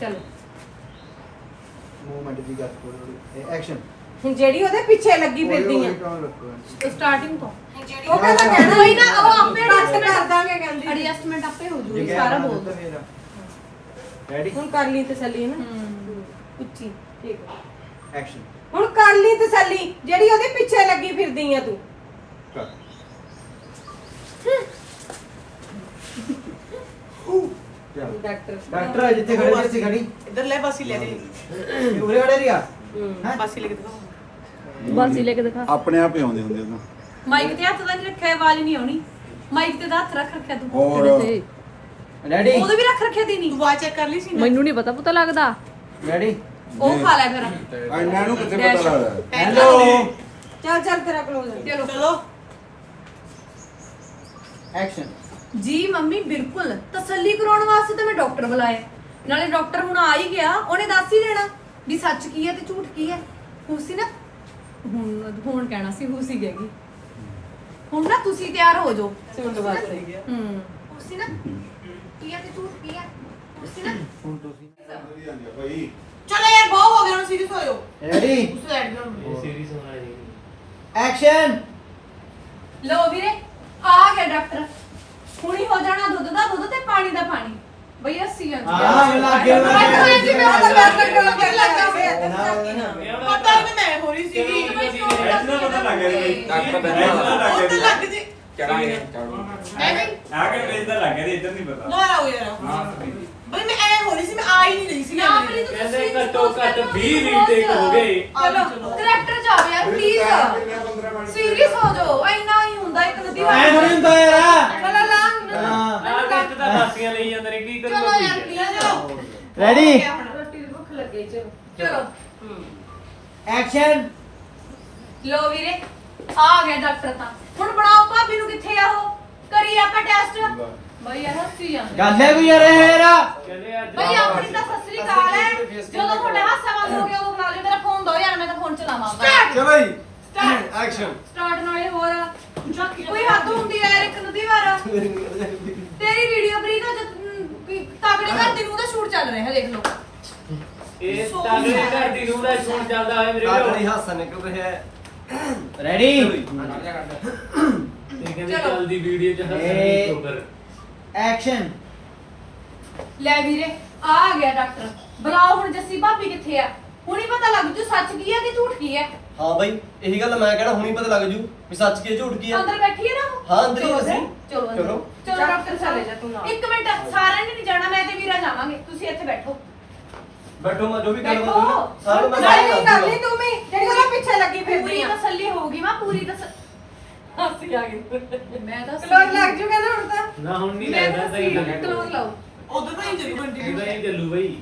ਚਲੋ। ਮੂਵਮੈਂਟ ਦੀ ਗੱਲ ਕਰੋ। ਐਕਸ਼ਨ ਹੁਣ ਜਿਹੜੀ ਉਹਦੇ ਪਿੱਛੇ ਲੱਗੀ ਫਿਰਦੀ ਆ ਸਟਾਰਟਿੰਗ ਤੋਂ ਉਹ ਕਹਿੰਦਾ ਕਹਿਣਾ ਕੋਈ ਨਾ, ਉਹ ਆਪੇ adjust adjustment ਕਰ ਦਾਂਗੇ ਕਹਿੰਦੀ ਐਡਜਸਟਮੈਂਟ ਆਪੇ ਹੋ ਜੂਗੀ ਸਾਰਾ ਬੋਲ। ਰੈਡੀ ਹੁਣ ਕਰ ਲਈ ਤਸੱਲੀ ਨਾ। ਹੂੰ। ਉੱਚੀ ਠੀਕ ਹੈ। ਐਕਸ਼ਨ ਹੁਣ ਕਰ ਲਈ ਤਸੱਲੀ ਜਿਹੜੀ ਉਹਦੇ ਪਿੱਛੇ ਲੱਗੀ ਫਿਰਦੀ ਆ ਤੂੰ ਕਰ ਚੱਲ ਡਾਕਟਰ ਡਾਕਟਰ ਆ ਜਿੱਥੇ ਖੜੇ ਜਿੱਥੇ ਖੜੀ ਇਧਰਲੇ ਪਾਸੇ ਲੈ ਦੇ ਉਰੇ ਖੜੇ ਰਿਆ? ਹੂੰ। ਪਾਸੇ ਲੈ ਕੇ ਦਿਖਾਓ। ਬਾਸੀ ਲੈ ਕੇ ਦਿਖਾ। ਆਪਣੇ ਆਪ ਹੀ ਆਉਂਦੇ ਹੁੰਦੇ ਉਹਨਾਂ ਮਾਈਕ ਤੇ ਹੱਥ ਦਾ ਨਹੀਂ ਰੱਖਿਆ ਆਵਾਜ਼ ਨਹੀਂ ਆਉਣੀ। ਮਾਈਕ ਤੇ ਤਾਂ ਹੱਥ ਰੱਖ ਰੱਖਿਆ ਤੂੰ। ਹੋਰ? ਰੈਡੀ ਉਹਦੇ ਵੀ ਰੱਖ ਰੱਖਿਆ ਦੀ ਨਹੀਂ। ਤੂੰ ਆਵਾਜ਼ ਚੈੱਕ ਕਰ ਲਈ ਸੀ ਨਾ। ਮੈਨੂੰ ਨਹੀਂ ਪਤਾ ਪਤਾ ਲੱਗਦਾ। ਰੈਡੀ ਉਹ ਖਾ ਲੈ ਫਿਰ ਇਹਨਾਂ ਨੂੰ ਕਿੱਥੇ ਪਤਾ ਲੱਗਦਾ? ਹੈਲੋ ਚੱਲ ਚੱਲ ਤੇਰਾ ਕਲੋਜ਼ ਚਲੋ ਚਲੋ। ਐਕਸ਼ਨ ਜੀ ਮੰਮੀ ਬਿਲਕੁਲ। ਤਸੱਲੀ ਕਰਾਉਣ ਵਾਸਤੇ ਤਾਂ ਮੈਂ ਡਾਕਟਰ ਬੁਲਾਇਆ। ਨਾਲੇ ਡਾਕਟਰ ਹੁਣ ਆ ਹੀ ਗਿਆ ਉਹਨੇ ਦੱਸ ਹੀ ਦੇਣਾ ਵੀ ਸੱਚ ਕੀ ਹੈ ਤੇ ਝੂਠ ਕੀ ਹੈ। ਹੁਸੀ ਨਾ। ਹੁਣ ਹੁਣ ਕਹਿਣਾ ਸੀ ਹੁਸੀ ਹੈਗੀ। ਹੁਣ ਨਾ ਤੁਸੀਂ ਤਿਆਰ ਹੋ ਜਾਓ। ਸੁਣ ਬਾਤ ਸਹੀ ਗਿਆ। ਹੂੰ। ਹੁਸੀ ਨਾ। ਕੀ ਹੈ ਤੇ ਝੂਠ ਕੀ ਹੈ? ਹੁਸੀ ਨਾ। ਹੁਣ ਤੁਸੀਂ ਭਾਈ। ਚਲੋ ਯਾਰ ਬਹੁਤ ਹੋ ਗਿਆ ਹੁਣ ਸੀਰੀਅਸ ਹੋ ਜਾਓ। ਰੈਡੀ ਉਸ ਸਾਈਡ ਨੂੰ ਐਕਸ਼ਨ ਲਓ ਵੀਰੇ ਆ ਗਿਆ ਡਾਕਟਰ। ਹੁਣੀ ਹੋ ਜਾਣਾ ਦੁੱਧ ਦਾ ਦੁੱਧ ਤੇ ਪਾਣੀ ਦਾ ਪਾਣੀ। ਬਈ ਅੱਸੀ ਜਾਂਦੀ ਹਾਂ ਲੱਗ ਤਾਂ ਤਾਂ ਡਾਕਟਰ ਤੇ ਨਾ ਪਤਾ ਵੀ ਮੈਂ ਹੋ ਰਹੀ ਸੀਗੀ। ਪਤਾ ਲੱਗ ਉਹ ਤਾਂ ਲੱਗ ਜੀ ਚੜਾਂਗੇ ਮੈਂ ਵੀ ਆ ਕੇ ਵੇਚ ਤਾਂ ਲੱਗ ਗਿਆ ਤੇ ਇੱਧਰ ਨਹੀਂ ਪਤਾ। ਨਾ ਆਓ ਯਾਰ। ਬਈ ਮੈਂ ਐ ਹੋ ਰਹੀ ਸੀ ਮੈਂ ਆ ਹੀ ਨਹੀਂ ਰਹੀ ਸੀ। ਨਾ ਆਪਣੀ ਤੁਸੀਂ ਕਹਿੰਦੇ ਘੱਟੋ ਘੱਟ 20 ਰੀਟੇਕ ਹੋ ਗਏ। ਚਲੋ। ਕਰੈਕਟਰ ਜਾਓ ਯਾਰ ਪਲੀਜ਼ ਸੀਰੀਅਸ ਹੋ ਜਾਓ। ਇੰਨਾ ਹੀ ਹੁੰਦਾ ਇੱਕ ਨਦੀ ਐ ਥੋੜੀ ਹੁੰਦਾ ਯਾਰ ਚਲੋ ਲਾ ਹਾਂ ਆ ਟੈਸਟ ਤਾਂ ਬਾਸੀਆਂ ਲਈ ਜਾਂਦੇ ਨੇ ਕੀ ਚਲੋ ਕਰੂਗਾ ਯਾਰ ਪਲੀਜ਼ ਚਲੋ ਰੈਡੀ ਰੋਟੀ ਦੀ ਭੁੱਖ ਲੱਗੀ ਚਲੋ। ਚਲੋ। ਐਕਸ਼ਨ ਲੋ ਵੀਰੇ ਆ ਗਿਆ ਡਾਕਟਰ ਤਾਂ। ਹੁਣ ਬਣਾਓ ਭਾਬੀ ਨੂੰ ਕਿੱਥੇ ਆ ਉਹ? ਕਰੀ ਆਪਾਂ ਟੈਸਟ। ਬਈ ਯਾਰ ਹੱਸੀ ਜਾਂਦੇ। ਗੱਲ ਹੈ ਕੋਈ ਯਾਰ ਇਹ ਯਾਰ? ਕਹਿੰਦੇ ਅੱਜ ਬਈ ਆਪਣੀ ਤਾਂ ਸਸਰੀ ਕਾਲ ਹੈ। ਜਦੋਂ ਤੁਹਾਡਾ ਹਾਸਾ ਬੰਦ ਹੋ ਗਿਆ ਉਦੋਂ ਬੁਲਾ ਲਿਓ। ਮੇਰਾ ਫੋਨ ਦੋ ਯਾਰ ਮੈਂ ਤਾਂ ਫੋਨ ਚਲਾਵਾਂ ਚਲੋ ਜੀ। ਸਟਾਰਟ ਐਕਸ਼ਨ ਸਟਾਰਟ ਨਾਲੇ ਹੋਰ। ਕੋਈ ਹੱਦ ਹੁੰਦੀ ਹੈ ਯਾਰ ਇੱਕ ਨਦੀ ਵਾਰ। ਤੇਰੀ ਵੀਡੀਓ ਬਰੀ ਤਾਂ ਤਾਕੜੇ ਘਰ ਦੀ ਨੂੰ ਦਾ ਸ਼ੂਟ ਚੱਲ ਰਿਹਾ ਦੇਖ ਲਓ। ਇਹ ਤਾਗੜੇ ਘਰ ਦੀ ਨੂੰ ਦਾ ਸ਼ੂਟ ਚੱਲਦਾ ਹੋਇਆ ਮੇਰੇ ਕੋਲ। ਹਾਸਾ ਨਿਕਲ ਰਿਹਾ ਹੈ ਰੈਡੀ ਇਹ ਕਹਿੰਦੇ ਚਲੋ। ਚੱਲਦੀ ਵੀਡੀਓ ਚ ਹੱਸਣ ਇਹ- ਦੀ ਖਬਰ। ਐਕਸ਼ਨ ਲੈ ਵੀਰੇ ਆ ਗਿਆ ਡਾਕਟਰ। ਬੁਲਾਓ ਹੁਣ ਜੱਸੀ ਭਾਬੀ ਕਿੱਥੇ ਆ? ਸੱਚ ਕੀ ਹੈ ਕਿ ਝੂਠ ਕੀ ਹੈ ਹਾਂ ਬਾਈ ਇਹੀ ਗੱਲ ਮੈਂ ਕਹਿਣਾ ਹੁਣੀ ਪਤਾ ਲੱਗ ਜੂ ਵੀ ਸੱਚ ਕੀ ਹੈ ਝੂਠ ਕੀ ਹੈ ਅੰਦਰ ਬੈਠੀ ਹੈ ਨਾ ਉਹ? ਹਾਂ, ਅੰਦਰ ਹੀ ਚਲੋ ਅਸੀਂ। ਚਲੋ ਅੰਦਰ। ਚਲੋ। ਚਲੋ ਡਾਕਟਰ ਚਲੇ ਜਾ ਤੂੰ ਇੱਕ ਮਿੰਟ ਸਾਰਿਆਂ ਨੇ ਨਹੀਂ ਜਾਣਾ ਮੈਂ ਤੇ ਵੀਰਾ ਜਾਵਾਂਗੇ। ਤੁਸੀਂ ਇੱਥੇ ਬੈਠੋ। ਬੈਠੋ ਮੈਂ ਜੋ ਵੀ ਗੱਲ ਬੈਠੋ। ਬੋਲੂੰ ਸਾਰਿਆਂ ਨੂੰ ਮੈਂ ਨਹੀਂ ਨਹੀਂ ਕਰ ਲਈ ਤੂੰ ਵੀ? ਜਿਹੜੀ ਉਹਦੇ ਪਿੱਛੇ ਲੱਗੀ ਫਿਰਦੀ ਪੂਰੀ ਆ। ਤਸੱਲੀ ਹੋਊਗੀ ਮਾਂ ਪੂਰੀ ਤਸ ਹੱਸੀ ਆ ਗਈ। ਮੈਂ ਤਾਂ ਕਲੋਜ਼ ਲੱਗ ਜੂਗਾ ਨਾ ਹੁਣ ਤਾਂ। ਨਾ ਹੁਣ ਨਹੀਂ ਮੈਂ ਲੱਗਦਾ ਤਾਂ ਸਹੀ ਲੱਗਦਾ। ਕਲੋਜ਼ ਲਾਓ। ਉਧਰ ਤਾਂ ਇੰਜਰੀ ਕੰਟੀਨਿਊ ਇਹਦਾ ਹੀ ਚੱਲੂ ਬਈ।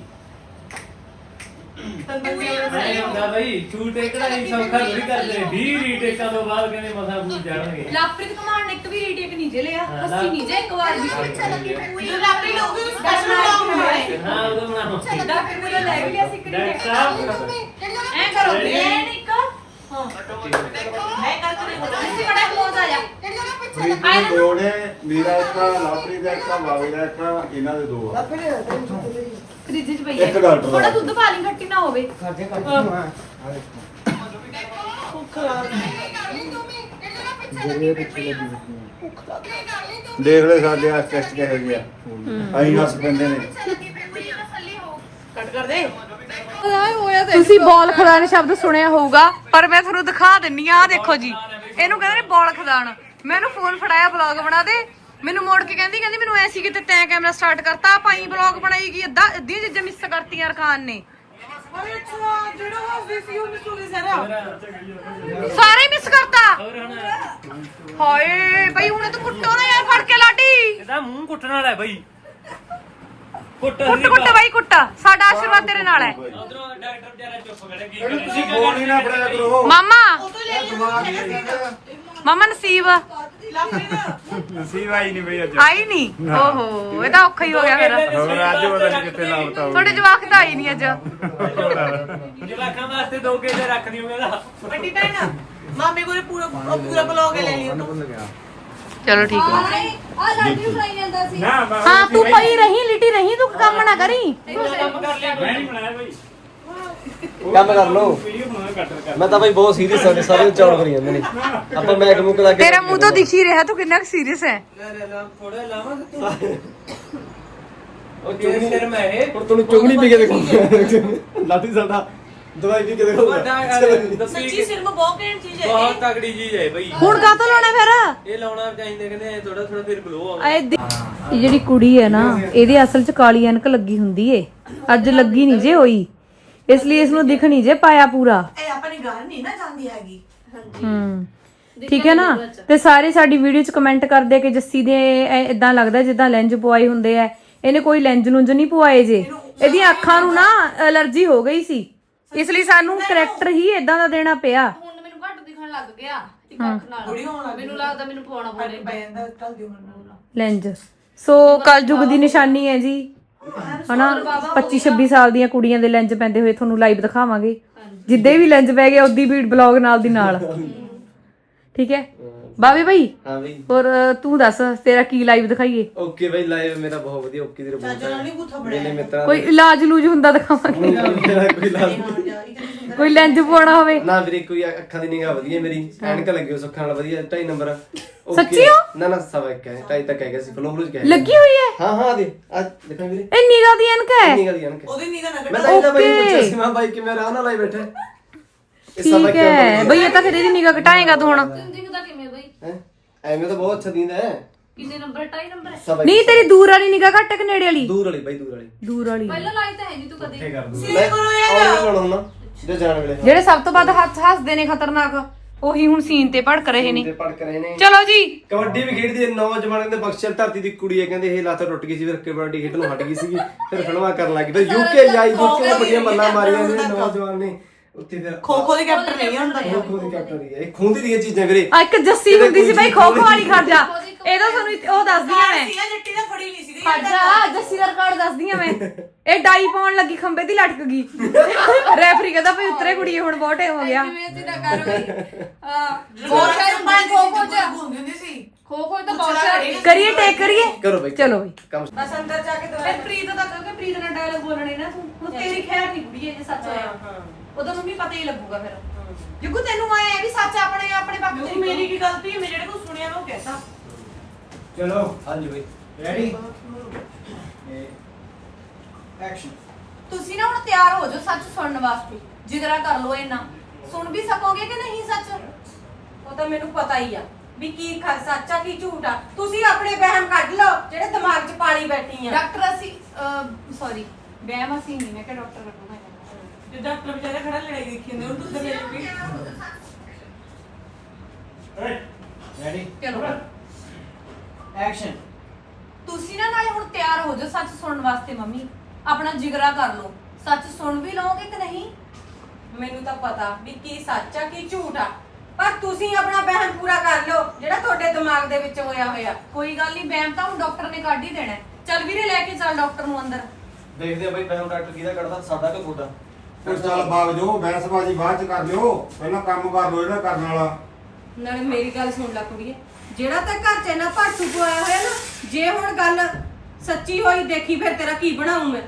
ਨਹੀਂ ਹੁੰਦਾ ਬਈ ਸ਼ੂਟ ਇਕੜਾ ਹੀ ਸੌਖਾ ਥੋੜੀ ਕਰਦੇ 20 ਰੀਟੇਕਾਂ ਤੋਂ ਬਾਅਦ ਕਹਿੰਦੇ ਮਸਾ ਫੂਟ ਜਾਣਗੇ। ਲਾਪ੍ਰਿਤ ਕੁਮਾਰ ਨੇ ਇੱਕ ਵੀ ਰੀਟੇਕ ਨਹੀਂ ਜੇ ਲਿਆ। ਹਾਂ, ਹੱਸੀ ਨਹੀਂ ਜੇ ਇੱਕ ਵਾਰ ਵੀ। ਆਪਣੀ ਲੋਕ ਵੀ ਸਪੈਸ਼ਲ ਬਲੌਗ ਬਣਾਉਣੇ ਹਾਂ ਉਦੋਂ ਬਣਾਓ। ਡਾਕਟਰ ਨੇ ਲੈ ਵੀ ਲਿਆ ਸੀ ਇੱਕ ਡਾਕਟਰ ਸਾਹਿਬ ਐ ਕਰੋ Ready? ਮੈਂ ਇੱਕ ਹਾਂ ਮੈਂ ਕਰਕੇ ਨਹੀਂ ਹੋਣਾ ਤੁਸੀਂ ਬੜਾ ਕਲੋਜ਼ ਆ ਜਾ। ਫਰੀਦ ਦੇ ਦੋ ਨੇ ਮੇਰਾ ਇੱਕ ਲਾਪਰੀ ਦਾ ਇੱਕ ਬਾਵੇ ਦਾ ਇੱਕ ਇਹਨਾਂ ਦੇ ਦੋ ਆ। ਫ੍ਰਿਜ 'ਚ ਪਈ ਇੱਕ ਡਾਕਟਰ ਦਾ। ਥੋੜਾ ਦੁੱਧ ਪਾ ਲਈ ਖੱਟੀ ਨਾ ਹੋਵੇ। ਖਰਚੇ ਕਰ ਦੇਖ। ਲੈ ਸਾਡੇ ਆ ਟੈਸਟ ਕਿਹੋ ਜਿਹਾ ਅਸੀਂ ਹੱਸ ਪੈਂਦੇ ਨੇ। ਕੱਟ ਕਰ ਦੇ। ਤੁਸੀਂ ਬੋਲ ਖਦਾਨ ਸ਼ਬਦ ਸੁਣਿਆ ਹੋਊਗਾ ਪਰ ਮੈਂ ਤੁਹਾਨੂੰ ਦਿਖਾ ਦਿੰਨੀ ਆ ਆਹ ਦੇਖੋ ਜੀ। ਇਹਨੂੰ ਕਹਿੰਦੇ ਨੇ ਬੋਲ ਖਦਾਨ। ਮੈਂ ਇਹਨੂੰ ਫੋਨ ਫੜਾਇਆ ਬਲੌਗ ਬਣਾ ਦੇ। ਮੈਨੂੰ ਮੋੜ ਕੇ ਕਹਿੰਦੀ ਕਹਿੰਦੀ ਮੈਨੂੰ ਐਸੀ ਕਿਤੇ ਤੈਂ ਕੈਮਰਾ ਸਟਾਰਟ ਕਰਤਾ ਪਾਈ ਬਲੌਗ ਬਣਾਈ ਗਈ ਅੱਧਾ ਅੱਧੀਆਂ ਚੀਜ਼ਾਂ ਮਿਸ ਕਰਤੀਆਂ ਰਖਾਨ ਨੇ। ਅਰੇ ਅੱਛਾ ਜਿਹੜਾ ਮਿਸੂ ਸਾਰਾ। ਸਾਰੇ ਮਿਸ ਕਰਤਾ। ਹਾਏ ਬਈ ਹੁਣ ਤੂੰ ਕੁੱਟੋ ਨਾ ਯਾਰ ਫੜ ਕੇ ਲਾਡੀ। ਇਹਦਾ ਮੂੰਹ ਕੁੱਟਣ ਵਾਲਾ ਹੈ ਬਈ। ਕੁੱਟ ਕੁੱਟ ਕੁੱਟ ਬਾਈ ਕੁੱਟ। ਸਾਡਾ ਆਸ਼ੀਰਵਾਦ ਤੇਰੇ ਨਾਲ ਹੈ। ਉਧਰੋਂ ਡਾਕਟਰ ਵਿਚਾਰਾ ਚੁੱਪ ਖੜਾ ਕੀ ਇਹਨੂੰ ਤੁਸੀਂ ਬੋਲ ਹੀ ਨਾ ਫੜਿਆ ਕਰੋ। ਮਾਮਾ। ਉਹ ਤੋਂ ਲੈ ਲਿਆ ਮਾਮਾ ਨਸੀਬ। ਨਸੀਬ ਆਈ ਨਹੀਂ ਬਈ ਅੱਜ। ਆਈ ਨਹੀਂ? ਓਹੋ ਇਹ ਤਾਂ ਔਖਾ ਹੀ ਹੋ ਗਿਆ ਫਿਰ। ਹੋਰ ਅੱਜ ਪਤਾ ਨਹੀਂ ਕਿੱਥੇ ਲਾਉਤਾ ਹੋਊ ਤੁਹਾਡੇ ਜਵਾਕ ਤਾਂ ਆਈ ਨਹੀਂ ਅੱਜ। ਜਵਾਕਾਂ ਵਾਸਤੇ ਦੋ ਕੇਲੇ ਰੱਖ ਦਿਓ ਇਹਦਾ ਵੱਡੀ ਭੈਣ ਮਾਮੇ ਕੋਲੇ ਪੂਰਾ ਪੂਰਾ ਬਲੌਗ ਲੈ ਲਿਓ। ਤੂੰ ਚਲੋ ਠੀਕ ਹੈ ਆ ਲਾਡੀ ਨੂੰ ਫਰਾਈ ਜਾਂਦਾ ਸੀ। ਨਾ ਮੈਂ ਹਾਂ ਤੂੰ ਪਈ ਰਹੀ ਲਿਟੀ ਰਹੀ ਤੂੰ ਕੰਮ ਨਾ ਕਰੀ। ਕੰਮ ਕਰ ਲਿਆ ਮੈਂ ਨਹੀਂ ਬਣਾਇਆ ਭਾਈ ਕੰਮ ਕਰ ਲਓ। ਵੀਡੀਓ ਬਣਾਉਣਾ ਕੱਟ ਕਰ। ਮੈਂ ਤਾਂ ਬਾਈ ਬਹੁਤ ਸੀਰੀਅਸ ਹਾਂ ਸਾਰੇ ਚੌੜ ਕਰੀ ਜਾਂਦੇ ਨੇ। ਆਪਾਂ ਮੈਕ ਮੁੱਕ ਲਾ ਕੇ ਤੇਰਾ ਮੂੰਹ ਤੋਂ ਦਿਖ ਹੀ ਰਿਹਾ ਤੂੰ ਕਿੰਨਾ ਸੀਰੀਅਸ ਹੈ ਥੋੜਾ ਲਾਵਾਂ ਤੂੰ? ਉਹ ਤੇਰੇ ਸਿਰ ਮੈਂ ਇਹ। ਹੁਣ ਤੁਹਾਨੂੰ ਚੁਗਲੀ ਪੀ ਕੇ ਦੇਖੋ ਲਾਡੀ ਸਾਡਾ ਦਵਾਈ ਪੀ ਕੇ ਦੇਖੋ ਵੱਡਾ ਦੱਸੀ ਸੱਚੀ ਸਿਰਮ ਬਹੁਤ ਘੈਂਟ ਚੀਜ਼ ਹੈ ਬਹੁਤ ਤਗੜੀ ਚੀਜ਼ ਹੈ ਬਈ। ਹੁਣ ਕਾਹ ਤੋਂ ਲਾਉਣਾ ਫਿਰ? ਇਹ ਲਾਉਣਾ ਚਾਹੀਦਾ ਕਹਿੰਦੇ ਥੋੜਾ ਥੋੜਾ ਫਿਰ ਗਲੋ ਆਉਂਦਾ ਇਹ ਜਿਹੜੀ ਕੁੜੀ ਹੈ ਨਾ ਇਹਦੇ ਅਸਲ 'ਚ ਕਾਲੀ ਐਨਕ ਲੱਗੀ ਹੁੰਦੀ ਏ। ਅੱਜ ਲੱਗੀ ਨਹੀਂ ਜੇ ਹੋਈ। ਇਸ ਲਈ ਇਸ ਨੂੰ ਦਿਖ ਨਹੀਂ ਜੇ ਪਾਇਆ ਪੂਰਾ। ਇਹ ਆਪਣੀ ਗੱਲ ਨਹੀਂ ਨਾ ਜਾਂਦੀ ਹੈਗੀ। ਹੂੰ। ਠੀਕ ਹੈ ਨਾ ਤੇ ਸਾਰੇ ਸਾਡੀ ਵੀਡੀਓ 'ਚ ਕਮੈਂਟ ਕਰਦੇ ਆ ਕਿ ਜੱਸੀ ਦੇ ਇਦਾਂ ਲੱਗਦਾ ਜਿੱਦਾਂ ਲੈਂਜ ਪਵਾਏ ਹੁੰਦੇ ਆ। ਇਹਨੇ ਕੋਈ ਲੈਂਜ ਲੁੰਜ ਨਹੀਂ ਪਵਾਏ ਜੇ। ਇਹਦੀਆਂ ਅੱਖਾਂ ਨੂੰ ਨਾ ਅਲਰਜੀ ਹੋ ਗਈ ਸੀ। ਇਸ ਲਈ ਸਾਨੂੰ ਕਰੈਕਟਰ ਹੀ ਇਦਾਂ ਦਾ ਦੇਣਾ ਪਿਆ। ਹੁਣ ਮੈਨੂੰ ਘੱਟ ਦਿਖਣ ਲੱਗ ਗਿਆ ਇੱਕ ਅੱਖ ਨਾਲ। ਥੋੜੀ ਹੋਣ ਲੱਗ ਮੈਨੂੰ ਲੱਗਦਾ ਮੈਨੂੰ ਪਵਾਉਣਾ ਸਾਡੇ ਪਊਗਾ ਪੈ ਜਾਂਦਾ ਕੱਲ ਦਿਓ ਮੈਨੂੰ ਲੈਂਜ ਸੋ ਕਲਯੁਗ ਦੀ ਨਿਸ਼ਾਨੀ ਹੈ ਜੀ। ਹਨਾ? 25 26 ਸਾਲ ਦੀਆਂ ਕੁੜੀਆਂ ਦੇ ਲੈਂਜ ਪੈਂਦੇ ਹੋਏ ਤੁਹਾਨੂੰ ਲਾਈਵ ਦਿਖਾਵਾਂਗੇ। ਜਿੱਦੇ ਵੀ ਲੈਂਜ ਪੈ ਗਏ ਉਦੀ ਵੀ ਬਲੌਗ ਨਾਲ ਦੀ ਨਾਲ। ਠੀਕ ਹੈ? ਬਾਬੇ ਭਾਈ ਹਾਂ ਬਈ। ਹੋਰ ਤੂੰ ਦੱਸ ਤੇਰਾ ਕੀ ਲਾਈਵ ਦਿਖਾਈਏ? ਓਕੇ ਬਈ ਲਾਈਵ ਮੇਰਾ ਬਹੁਤ ਵਧੀਆ ਓਕੇ ਦੀ ਰਿਪੋਰਟ ਚਾਚਾ ਨਾਲ ਨਹੀਂ ਬੂਥਾ ਮੇਰੇ ਮਿੱਤਰਾਂ ਕੋਈ ਇਲਾਜ ਲੂਜ ਹੁੰਦਾ ਦਿਖਾਵਾਂਗੇ। ਮੇਰਾ ਕੋਈ ਲਾਭ ਸੁੰਦਰ ਕੋਈ ਲੈਂਜ ਪਵਾਉਣਾ ਹੋਵੇ। ਨਾ ਵੀਰੇ ਕੋਈ ਅੱਖਾਂ ਦੀ ਨਿਗਾਹ ਵਧੀਆ ਮੇਰੀ। ਐਨਕ ਲੱਗੀ ਸੁੱਖਾਂ ਨਾਲ ਵਧੀਆ 2.5 ਨੰਬਰ। ਸੱਚੀ ਹੋ? ਨਾ ਨਾ ਸਵਾ ਇੱਕ ਹੈ। 2.5 ਤੱਕ ਹੈਗਾ ਸੀ ਫਲੋ ਫਲੋ ਕਹਿ ਲੱਗੀ ਹੋਈ ਹੈ? ਹਾਂ ਹਾਂ ਦੇ। ਆ ਦੇਖਾਂ ਵੀਰੇ। ਇਹ ਨਿਗਾਹ ਦੀ ਐਨਕ ਹੈ? ਨਿਗਾਹ ਦੀ ਐਨਕ ਹੈ। ਉਹਦੀ ਨੀਂਦ ਨਾ ਮੈਂ ਤਾਂ ਇਹਦਾ ਬਾਈ Okay। ਪੁੱਛਿਆ ਸੀ ਮੈਂ ਬਾਈ ਕਿਵੇਂ ਆਰਾਮ ਨਾਲ ਲਾਈ ਬੈਠਾ? ਇਹ ਸਵਾ ਠੀਕ ਹੈ। ਬਈ ਇਹ ਤਾਂ ਫਿਰ ਇਹਦੀ ਨਿਗਾਹ ਘਟਾਏਗਾ ਤੂੰ ਹੁਣ ਤੈਨੂੰ ਦਿਖਦਾ ਕਿਵੇਂ ਬਈ ਹੈ? ਐਵੇਂ ਤਾਂ ਬਹੁਤ ਅੱਛਾ ਦਿੰਦਾ ਹੈ। ਕਿੰਨੇ ਨੰਬਰ? 2.5 ਨੰਬਰ ਹੈ? ਨਹੀਂ ਤੇਰੀ ਦੂਰ ਵਾਲੀ ਨਿਗਾਹ ਘੱਟ ਕਿ ਨੇੜੇ ਵਾਲੀ? ਦੂਰ ਵਾਲੀ ਬਾਈ ਦੂਰ ਵਾਲੀ। ਦੂਰ ਵਾਲੀ। ਪਹਿਲਾਂ ਲਾਈ ਤਾਂ ਹੈ ਨਹੀਂ ਤੂੰ ਕਦੇ। ਮੈਂ ਆਉਣ ਹੁੰਦਾ ਜੇ ਜਾਣ ਵੇਲੇ ਜਿਹੜੇ ਸਭ ਤੋਂ ਵੱਧ ਹੱਥ ਹੱਸਦੇ ਨੇ ਖਤਰਨਾਕ ਉਹੀ ਹੁਣ ਸੀਨ ਤੇ ਭੜਕ ਰਹੇ ਨੇ। ਤੇ ਪੜਕ ਰਹੇ ਨੇ। ਚਲੋ ਜੀ। ਕਬੱਡੀ ਵੀ ਖੇਡਦੀ ਹੈ ਨੌਜਵਾਨਾਂ ਦੇ ਬਖਸ਼ਲ ਧਰਤੀ ਦੀ ਕੁੜੀ ਹੈ ਕਹਿੰਦੇ ਇਹ ਲੱਤ ਟੁੱਟ ਗਈ ਸੀ ਫਿਰ ਕਬੱਡੀ ਖੇਡਣ ਨੂੰ ਹਟ ਗਈ ਸੀਗੀ ਫਿਰ ਫਿਲਮਾਂ ਕਰਨ ਲੱਗੀ ਫਿਰ ਯੂਕੇ ਜਾਈ ਯੂਕੇ ਦੇ ਬੜੀਆਂ ਮੱਲਾਂ ਮਾਰੀਆਂ ਨੇ ਨੌਜਵਾਨ ਨੇ। ਉੱਥੇ ਫਿਰ ਖੋ ਖੋ ਦੇ ਕੈਪਟਨ ਨਹੀਂ ਹੁੰਦਾ। ਖੋ ਖੋ ਦੀ ਕੈਪਟਨ ਦੀ ਹੈ। ਇਹ ਖੂੰਦੀ ਦੀਆਂ ਚੀਜ਼ਾਂ ਵੀਰੇ ਆ ਇੱਕ ਜੱਸੀ ਹੁੰਦੀ ਸੀ ਬਈ ਖੋ ਖੋ ਵਾਲੀ ਖਰਜਾ ਇਹਦਾ ਤੁਹਾਨੂੰ ਇੱਕ ਉਹ ਦੱਸਦੀਆਂ ਮੈਂ ਸੀਗਾ ਜੱਟੀ ਦਾ ਫੜੀ ਨਹੀਂ ਸੀਗੀ ਖਰਜਾ ਜੱਸੀ ਦਾ ਰਿਕਾਰਡ ਦੱਸਦੀਆਂ ਮੈਂ ਇਹ ਡਾਈ ਪਾਉਣ ਲੱਗੀ ਖੰਬੇ ਦੀ ਲਟਕ ਗਈ। ਰੈਫਰੀ ਕਹਿੰਦਾ ਭਈ ਉਤਰੇ ਕੁੜੀਏ ਹੁਣ ਬਹੁਤ ਟਾਈਮ ਹੋ ਗਿਆ। ਜਿਵੇਂ ਤੇ ਨਾ ਕਰ ਬਈ? ਹਾਂ ਬਹੁਤ ਸ਼ਾਇਦ ਹੁੰਦੀ ਖੋ ਖੋ ਚ। ਹੁੰਦੀ ਸੀ। ਖੋ ਖੋ ਤਾਂ ਬਹੁਤ ਸ਼ਾਇਦ ਕਰੀਏ ਟੇਕ ਕਰੀਏ। ਕਰੋ ਬਈ ਚਲੋ ਬਈ। ਕੰਮ ਬਸ ਅੰਦਰ ਜਾ ਕੇ ਦਵਾਈ ਫਿਰ ਪ੍ਰੀਤ ਦਾ ਕਿਉਂਕਿ ਪ੍ਰੀਤ ਨਾਲ ਡਾਇਲੌਗ ਬੋਲਣੇ ਨਾ ਤੂੰ। ਹੁਣ ਤੇਰੀ ਖੈਰ ਨਹੀਂ ਕੁੜੀਏ ਜੇ ਸੱਚ ਹੋਇਆ। ਉਦੋਂ ਮੰਮੀ ਪਤਾ ਹੀ ਲੱਗੂਗਾ ਫਿਰ। ਜੁਗੂ ਤੈਨੂੰ ਆਇਆ ਵੀ ਸੱਚ ਆਪਣੇ ਆਪਣੇ ਪੱਖ ਕਿਉਂਕਿ ਮੇਰੀ ਕੀ ਗਲਤੀ ਹੈ? ਮੈਂ ਜਿਹੜੇ ਕੋ ਸੁਣਿਆ ਮੈਂ ਉਹ ਕਹਿਤਾ। ਚਲੋ। ਹਾਂਜੀ ਬਈ। ਰੈਡੀ ਐਕਸ਼ਨ ਤੁਸੀਂ ਨਾ ਹੁਣ ਤਿਆਰ ਹੋ ਜਾਓ ਸੱਚ ਸੁਣਨ ਵਾਸਤੇ। ਜਿਗਰਾ ਕਰ ਲਓ ਇਹਨਾਂ ਸੁਣ ਵੀ ਸਕੋਗੇ ਕਿ ਨਹੀਂ ਸੱਚ? ਉਹ ਤਾਂ ਮੈਨੂੰ ਪਤਾ ਹੀ ਆ ਵੀ ਕੀ ਸੱਚ ਆ ਕੀ ਝੂਠ ਆ। ਤੁਸੀਂ ਆਪਣੇ ਵਹਿਮ ਕੱਢ ਲਓ ਜਿਹੜੇ ਦਿਮਾਗ 'ਚ ਪਾਲੀ ਬੈਠੀ ਆ। ਡਾਕਟਰ ਅਸੀਂ ਸੌਰੀ ਬਹਿਮ ਅਸੀਂ ਨਹੀਂ ਮੈਂ ਕਿ ਡਾਕਟਰ ਕੱਢੂਗਾ ਜੇ ਡਾਕਟਰ ਵਿਚਾਰਾ ਖੜਾ ਲੜਾਈ ਦੇਖੀ ਜਾਂਦੇ ਉਹਨੂੰ ਤੁਸੀਂ ਵੀ ਰੈਡੀ ਚਲੋ। ਐਕਸ਼ਨ ਤੁਸੀਂ ਨਾ ਨਾਲੇ ਹੁਣ ਤਿਆਰ ਹੋ ਜਾਓ ਸੱਚ ਸੁਣਨ ਵਾਸਤੇ ਮੰਮੀ। ਆਪਣਾ ਜਿਗਰਾ ਕਰ ਲਓ। ਸੱਚ ਸੁਣ ਵੀ ਲਓਗੇ ਕਿ ਨਹੀਂ? ਮੈਨੂੰ ਤਾਂ ਪਤਾ ਵੀ ਕੀ ਸੱਚ ਆ ਕੀ ਝੂਠ ਆ। ਪਰ ਤੁਸੀਂ ਆਪਣਾ ਵਹਿਮ ਪੂਰਾ ਕਰ ਲਓ ਜਿਹੜਾ ਤੁਹਾਡੇ ਦਿਮਾਗ ਦੇ ਵਿੱਚ ਹੋਇਆ ਹੋਇਆ। ਕੋਈ ਗੱਲ ਨਹੀਂ ਬਹਿਮ ਤਾਂ ਹੁਣ ਡਾਕਟਰ ਨੇ ਕੱਢ ਹੀ ਦੇਣਾ। ਹੈ। ਚੱਲ ਵੀਰੇ ਲੈ ਕੇ ਚੱਲ ਡਾਕਟਰ ਨੂੰ ਅੰਦਰ। ਦੇਖਦੇ ਆ ਬਈ ਬੈਮ ਡਾਕਟਰ ਕਿਹਦਾ ਕੱਢਦਾ ਸਾਡਾ ਕਿ ਤੁਹਾਡਾ ਫਿਰ ਚੱਲ ਬਾਗ ਜੋ ਬੈਂਸਬਾਜੀ ਬਾਅਦ ਚ ਕਰ ਲਿਓ ਪਹਿਲਾਂ ਕੰਮ ਕਰ ਲਓ ਜਿਹੜਾ ਕਰਨ ਵਾਲਾ। ਨਾਲੇ ਮੇਰੀ ਗੱਲ ਸੁਣ ਲੈ ਕੁੜੀਏ ਜਿਹੜਾ ਤਾਂ ਘਰ 'ਚ ਨਾ ਭਾਟੂ ਪੋਇਆ ਹੋਇਆ ਨਾ ਜੇ ਹੁਣ ਗੱਲ ਸੱਚੀ ਹੋਈ ਦੇਖੀ ਫਿਰ ਤੇਰਾ ਕੀ ਬਣਾਉਂ ਮੈਂ?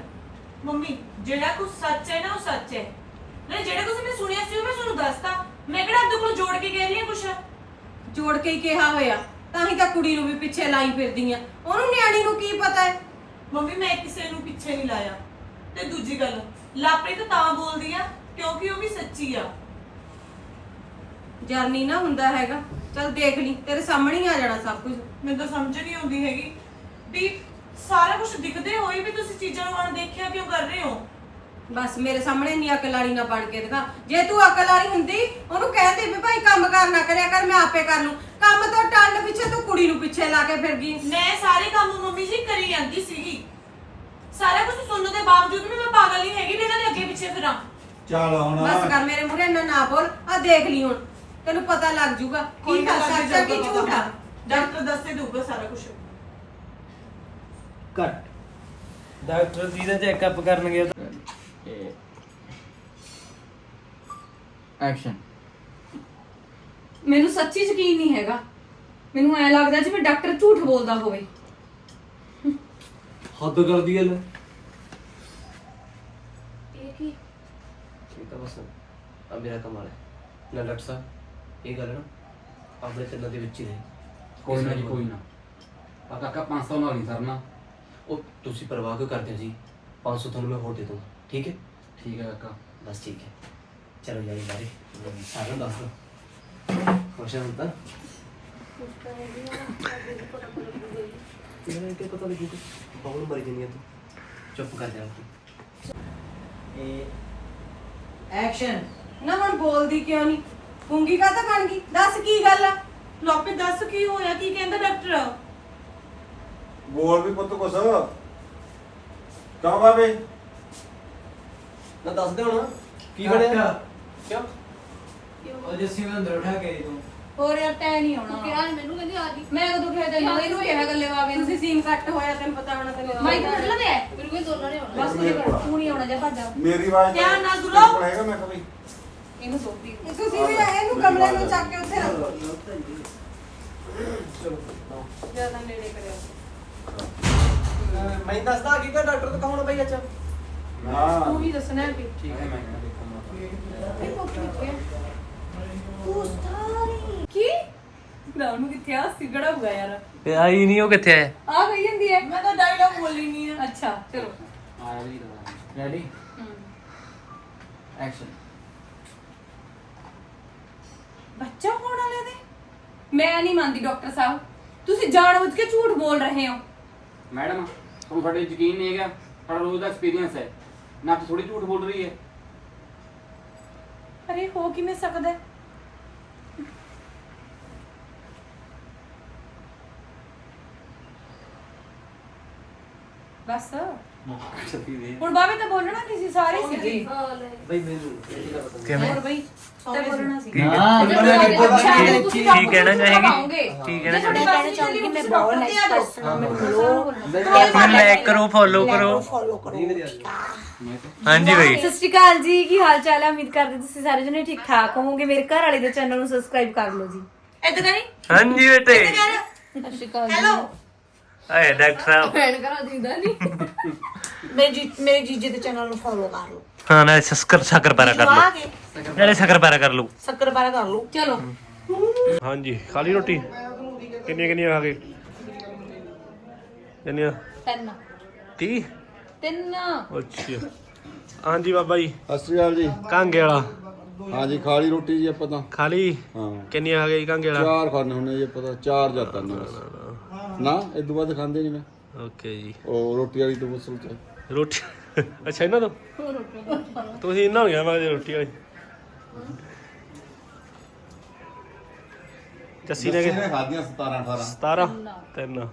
ਮੰਮੀ ਜਿਹੜਾ ਕੁਝ ਸੱਚ ਹੈ ਨਾ ਉਹ ਸੱਚ ਹੈ। ਨਹੀਂ ਜਿਹੜਾ ਕੁਝ ਮੈਂ ਸੁਣਿਆ ਸੀ ਉਹ ਮੈਂ ਤੁਹਾਨੂੰ ਦੱਸਤਾ। ਮੈਂ ਕਿਹੜਾ ਆਪਦੇ ਕੋਲ ਜੋੜ ਕੇ ਕਹਿ ਰਹੀ ਹਾਂ ਕੁਛ? ਜੋੜ ਕੇ ਹੀ ਕਿਹਾ ਹੋਇਆ ਤਾਂ ਹੀ ਤਾਂ ਕੁੜੀ ਨੂੰ ਵੀ ਪਿੱਛੇ ਲਾਈ ਫਿਰਦੀ ਆ। ਉਹਨੂੰ ਨਿਆਣੀ ਨੂੰ ਕੀ ਪਤਾ ਹੈ? ਮੰਮੀ ਮੈਂ ਕਿਸੇ ਨੂੰ ਪਿੱਛੇ ਨਹੀਂ ਲਾਇਆ। ਤੇ ਦੂਜੀ ਗੱਲ ਲਾਪਰੀ ਤਾਂ ਬੋਲਦੀ ਆ ਕਿਉਂਕਿ ਉਹ ਵੀ ਸੱਚੀ ਆ। ਜਰਨੀ ਨਾ ਹੁੰਦਾ ਹੈਗਾ। ਚੱਲ ਦੇਖ ਲਈ ਤੇਰੇ ਸਾਹਮਣੇ ਹੀ ਆ ਜਾਣਾ ਸਭ ਕੁਝ। ਮੈਨੂੰ ਤਾਂ ਸਮਝ ਨਹੀਂ ਆਉਂਦੀ ਹੈਗੀ ਵੀ ਸਾਰਾ ਕੁਝ ਦਿਖਦੇ ਹੋਏ ਵੀ ਤੁਸੀਂ ਚੀਜ਼ਾਂ ਨੂੰ ਅਣਦੇਖਿਆ ਕਿਉਂ ਕਰ ਰਹੇ ਹੋ? ਬਸ ਮੇਰੇ ਸਾਹਮਣੇ ਨਹੀਂ ਅਕਲ ਵਾਲੀ ਨਾ ਬਣ ਕੇ ਦਿਖਾ। ਜੇ ਤੂੰ ਅਕਲ ਵਾਲੀ ਹੁੰਦੀ ਉਹਨੂੰ ਕਹਿੰਦੀ ਵੀ ਭਾਈ ਕੰਮ ਕਰ ਨਾ ਕਰਿਆ ਕਰ ਮੈਂ ਆਪੇ ਕਰ ਲੂੰ। ਕੰਮ ਤੋਂ ਟੱਲ ਪਿੱਛੇ ਤੂੰ ਕੁੜੀ ਨੂੰ ਪਿੱਛੇ ਲਾ ਕੇ ਫਿਰ ਗਈ। ਮੈਂ ਸਾਰੇ ਕੰਮ ਮੰਮੀ ਜੀ ਕਰੀ ਜਾਂਦੀ ਸੀਗੀ। ਸਾਰਾ ਕੁਝ ਸੁਣਨ ਦੇ ਬਾਵਜੂਦ ਵੀ ਮੈਂ ਪਾਗਲ ਨਹੀਂ ਹੈਗੀ ਵੀ ਇਹਨਾਂ ਦੇ ਅੱਗੇ ਪਿੱਛੇ ਫਿਰਾਂ। ਚੱਲ ਹੁਣ ਬਸ ਕਰ ਮੇਰੇ ਮੂਹਰੇ ਇੰਨਾ ਨਾ ਬੋਲ ਆ ਦੇਖ ਲਈ ਹੁਣ। ਤੈਨੂੰ ਪਤਾ ਲੱਗ ਜੂਗਾ ਕੀ ਗੱਲ ਸੱਚ ਆ ਕੀ ਝੂਠ ਆ। ਡਾਕਟਰ ਦੱਸੇ ਦਊਗਾ ਸਾਰਾ ਕੁਝ ਕੱਟ ਡਾਕਟਰ ਜੀ ਦਾ ਚੈੱਕਅਪ ਕਰਨ ਗਿਆ ਐਕਸ਼ਨ ਮੈਨੂੰ ਸੱਚੀ ਯਕੀਨ ਨਹੀਂ ਹੈਗਾ। ਮੈਨੂੰ ਐ ਲੱਗਦਾ ਜਿਵੇਂ ਡਾਕਟਰ ਝੂਠ ਬੋਲਦਾ ਹੋਵੇ। ਹੱਦ ਕਰਦੀ ਐ ਲੈ। ਇਹ ਕੀ? ਇਹ ਤਾਂ ਬਸ ਆ ਮੇਰਾ ਕਮਾਲ ਹੈ। ਨਾ ਡਾਕਟਰ ਸਾਹਿਬ ਇਹ ਗੱਲ ਨਾ ਆਪਣੇ ਤਿੰਨਾਂ ਦੇ ਵਿੱਚ ਹੀ ਰਹੇ ਕੋਈ ਨਾ ਜੀ ਕੋਈ ਨਾ। ਆ ਕਾਕਾ 500 ਨਾਲ ਨਹੀਂ ਸਰਨਾ। ਉਹ ਤੁਸੀਂ ਪਰਵਾਹ ਕਿਉਂ ਕਰਦੇ ਹੋ ਜੀ? 500 ਤੁਹਾਨੂੰ ਮੈਂ ਹੋਰ ਦੇ ਦੂੰਗਾ ਠੀਕ ਹੈ? ਠੀਕ ਹੈ ਕਾਕਾ। ਬਸ ਠੀਕ ਹੈ। ਚਲੋ ਜਾਈ ਬਾਰੇ। ਸਾਰਿਆਂ ਨੂੰ ਦੱਸ ਦੋ ਖੁਸ਼ ਹਾਂ ਤਾਂ? ਇਹਨਾਂ ਕਿ ਪਤਾ ਲੱਗੂਗਾ ਬਹੁਤ ਮਰ ਜਣੀ ਤੂੰ। ਚੁੱਪ ਕਰ ਜਾ ਤੂੰ ਐਕਸ਼ਨ ਨਾ ਹੁਣ ਬੋਲਦੀ ਕਿਉਂ ਨਹੀਂ ਗੁੰਗੀ ਕਾ ਤਾਂ ਬਣ ਗਈ? ਦੱਸ ਕੀ ਗੱਲ ਆ? ਲੋਪੇ ਦੱਸ ਕੀ ਹੋਇਆ? ਕੀ ਕਹਿੰਦਾ ਡਾਕਟਰ ਬੋਲ ਵੀ ਪੁੱਤ ਕੁਛ। ਕਾ ਬਾਬੇ ਨਾ ਦੱਸ ਦੇ ਹੁਣ। ਕੀ ਬਣਿਆ? ਕਿਉਂ? ਉਹ ਜੱਸੀ ਨੂੰ ਅੰਦਰ ਉਠਾ ਕੇ ਤੂੰ। ਹੋਰ ਯਾਰ ਤੈ ਨਹੀਂ ਆਉਣਾ। ਕਿਹਾ ਨੀ ਮੈਨੂੰ ਕਹਿੰਦੀ ਆ ਜੀ। ਮੈਂ ਕਦੋਂ ਕਿਹਾ ਤੈਨੂੰ? ਇਹਨੂੰ ਕਿਹਾ ਗੱਲੇ ਵਾਵੇ ਤੁਸੀਂ ਸੀਨ ਕੱਟ ਹੋਇਆ ਤੈਨੂੰ ਪਤਾ ਹੋਣਾ ਤੈਨੂੰ ਮਾਈਕ ਮਤਲਬ ਹੈ ਮੈਨੂੰ ਕੋਈ ਦੋਨਾਂ ਨੇ ਆਉਣਾ। ਬਸ ਇਹ ਕਰ ਤੂੰ ਨਹੀਂ ਆਉਣਾ ਜਾ ਭੱਜ ਜਾ। ਮੇਰੀ ਆਵਾਜ਼ ਧਿਆਨ ਨਾਲ ਸੁਣੋ। ਹੈਗਾ ਮੈਂ ਕਹਾਂ ਇਹਨੂੰ ਸੋਪੀ। ਤੁਸੀਂ ਵੀ ਇਹਨੂੰ ਕਮਰੇ ਨੂੰ ਚੱਕ ਕੇ ਉੱਥੇ ਰੱਖੋ ਜ਼ਿਆਦਾ ਨੇੜੇ ਕਰਿਓ। ਮੈਂ ਦੱਸਦਾ ਕੀ ਕਿ ਡਾਕਟਰ ਤੋਂ ਕਹੋਣਾ ਬਈ ਅੱਛਾ ਨਾ। ਤੂੰ ਵੀ ਦੱਸਣਾ ਹੈ ਵੀ। ਠੀਕ ਹੈ ਮੈਂ ਕਹਿੰਦਾ ਦੇਖਾਂਗਾ ਇਹ ਕੋਕ ਕਿੱਥੇ ਹੈ ਕੀ ਨੂੰ ਕਿੱਥੇ ਆ? ਸਿਗੜਾ ਹੋਊਗਾ ਯਾਰ? ਆਈ ਨਹੀਂ ਉਹ ਕਿੱਥੇ ਹੈ? ਆ ਗਈ ਜਾਂਦੀ ਹੈ। ਮੈਂ ਤਾਂ ਡਾਇਲੌਗ ਬੋਲੀ ਨਹੀਂ ਆ ਅੱਛਾ ਚਲੋ। ਆਇਆ ਵੀ ਰੈਡੀ ਐਕਸ਼ਨ ਬੱਚਾ ਹੋਣ ਵਾਲੇ ਦੇ? ਮੈਂ ਨਹੀਂ ਮੰਨਦੀ ਡਾਕਟਰ ਸਾਹਿਬ। ਤੁਸੀਂ ਜਾਣਬੁੱਝ ਕੇ ਝੂਠ ਬੋਲ ਰਹੇ ਹੋ। ਮੈਡਮ ਤੁਹਾਨੂੰ ਸਾਡੇ ਯਕੀਨ ਨਹੀਂ ਹੈਗਾ। ਸਾਡਾ ਰੋਜ਼ ਦਾ ਐਕਸਪੀਰੀਅੰਸ ਹੈ। ਨਾ ਥੋੜੀ ਝੂਠ ਬੋਲ ਰਹੀ ਹੈ। ਅਰੇ ਹੋ ਕਿਵੇਂ ਸਕਦਾ ਹੈ? ਬਸ। ਹੁਣ ਬਾਬੇ ਤਾਂ ਬੋਲਣਾ ਨਹੀਂ ਸੀ ਸਾਰੇ ਸੀਗੇ ਬਈ ਮੈਨੂੰ ਇਹ ਗੱਲ ਪਤਾ। ਕਿਵੇਂ? ਹੋਰ ਬਈ ਤਾਂ ਬੋਲਣਾ ਸੀ। ਹਾਂ ਕੀ ਕੀ ਕਹਿਣਾ ਚਾਹੇਗੀ? ਕੀ ਕਹਿਣਾ ਚਾਹੇਗੀ? ਮੈਂ ਬਹੁਤ ਮੈਨੂੰ ਲਾਈਕ ਕਰੋ ਫੋਲੋ ਕਰੋ। ਨਹੀਂ ਹਾਂਜੀ ਬਈ। ਸਤਿ ਸ਼੍ਰੀ ਅਕਾਲ ਜੀ ਕੀ ਹਾਲ ਚਾਲ ਹੈ ਉਮੀਦ ਕਰਦੇ ਤੁਸੀਂ ਸਾਰੇ ਜਣੇ ਠੀਕ ਠਾਕ ਹੋਵੋਗੇ। ਮੇਰੇ ਘਰ ਵਾਲੇ ਦੇ ਚੈਨਲ ਨੂੰ ਸਬਸਕ੍ਰਾਈਬ ਕਰ ਲਓ ਜੀ। ਇਦਾਂ ਕਰੀ ਹਾਂਜੀ ਬੇਟੇ। ਸਤਿ ਸ਼੍ਰੀ ਅਕਾਲ ਹੈਲੋ ਆਏ ਡਾਕਟਰ ਸਾਹਿਬ। ਭੈਣ ਕਰਾ ਦਿੰਦਾ ਨਹੀਂ ਮੇਰੇ ਜੀ ਮੇਰੇ ਜੀਜੇ ਦੇ ਚੈਨਲ ਨੂੰ ਫੋਲੋ ਕਰ ਲਓ ਹਾਂ ਨਾ ਸ਼ਕਰ ਸ਼ਕਰ ਪੈਰਾ ਕਰ ਲਓ ਕੇ ਨਾਲੇ ਸ਼ਕਰ ਪੈਰਾ ਕਰ ਲਓ ਸ਼ੱਕਰ ਪਾਰਾ ਕਰ ਲਓ ਚਲੋ। ਹਾਂਜੀ ਖਾਲੀ ਰੋਟੀ? ਕਿੰਨੀਆਂ ਕਿੰਨੀਆਂ ਖਾ ਗਏ ਕਿੰਨੀਆਂ? ਤਿੰਨ। 30 ਤਿੰਨ। ਅੱਛਾ। ਹਾਂਜੀ ਬਾਬਾ ਜੀ। ਸਤਿ ਸ਼੍ਰੀ ਅਕਾਲ ਜੀ। ਕਾਂਗੇ ਵਾਲਾ। ਹਾਂਜੀ ਖਾਲੀ ਰੋਟੀ ਜੀ ਆਪਾਂ ਤਾਂ। ਖਾਲੀ? ਹਾਂ। ਕਿੰਨੀਆਂ ਖਾ ਗਏ ਜੀ ਕਾਂਗੇ ਵਾਲਾ? ਚਾਰ ਖਾਣੇ ਹੁੰਦੇ ਜੀ ਆਪਾਂ ਤਾਂ ਚਾਰ ਬਸ। ਨਾ ਇਹ ਤੋਂ ਬਾਅਦ ਖਾਂਦੇ ਨਹੀਂ ਮੈਂ। ਓਕੇ ਜੀ। ਉਹ ਰੋਟੀ ਵਾਲੀ ਤੋਂ ਮੁਸਲ ਚ। ਰੋਟੀ ਅੱਛਾ ਇਹਨਾਂ ਤੋਂ? ਤੁਸੀਂ ਇਹਨਾਂ ਹੋ ਗਿਆ ਮੈਂ ਰੋਟੀ ਵਾਲੀ। ਜੱਸੀ ਨੇ ਖਾਦੀਆਂ 17 18 17 ਤਿੰਨ।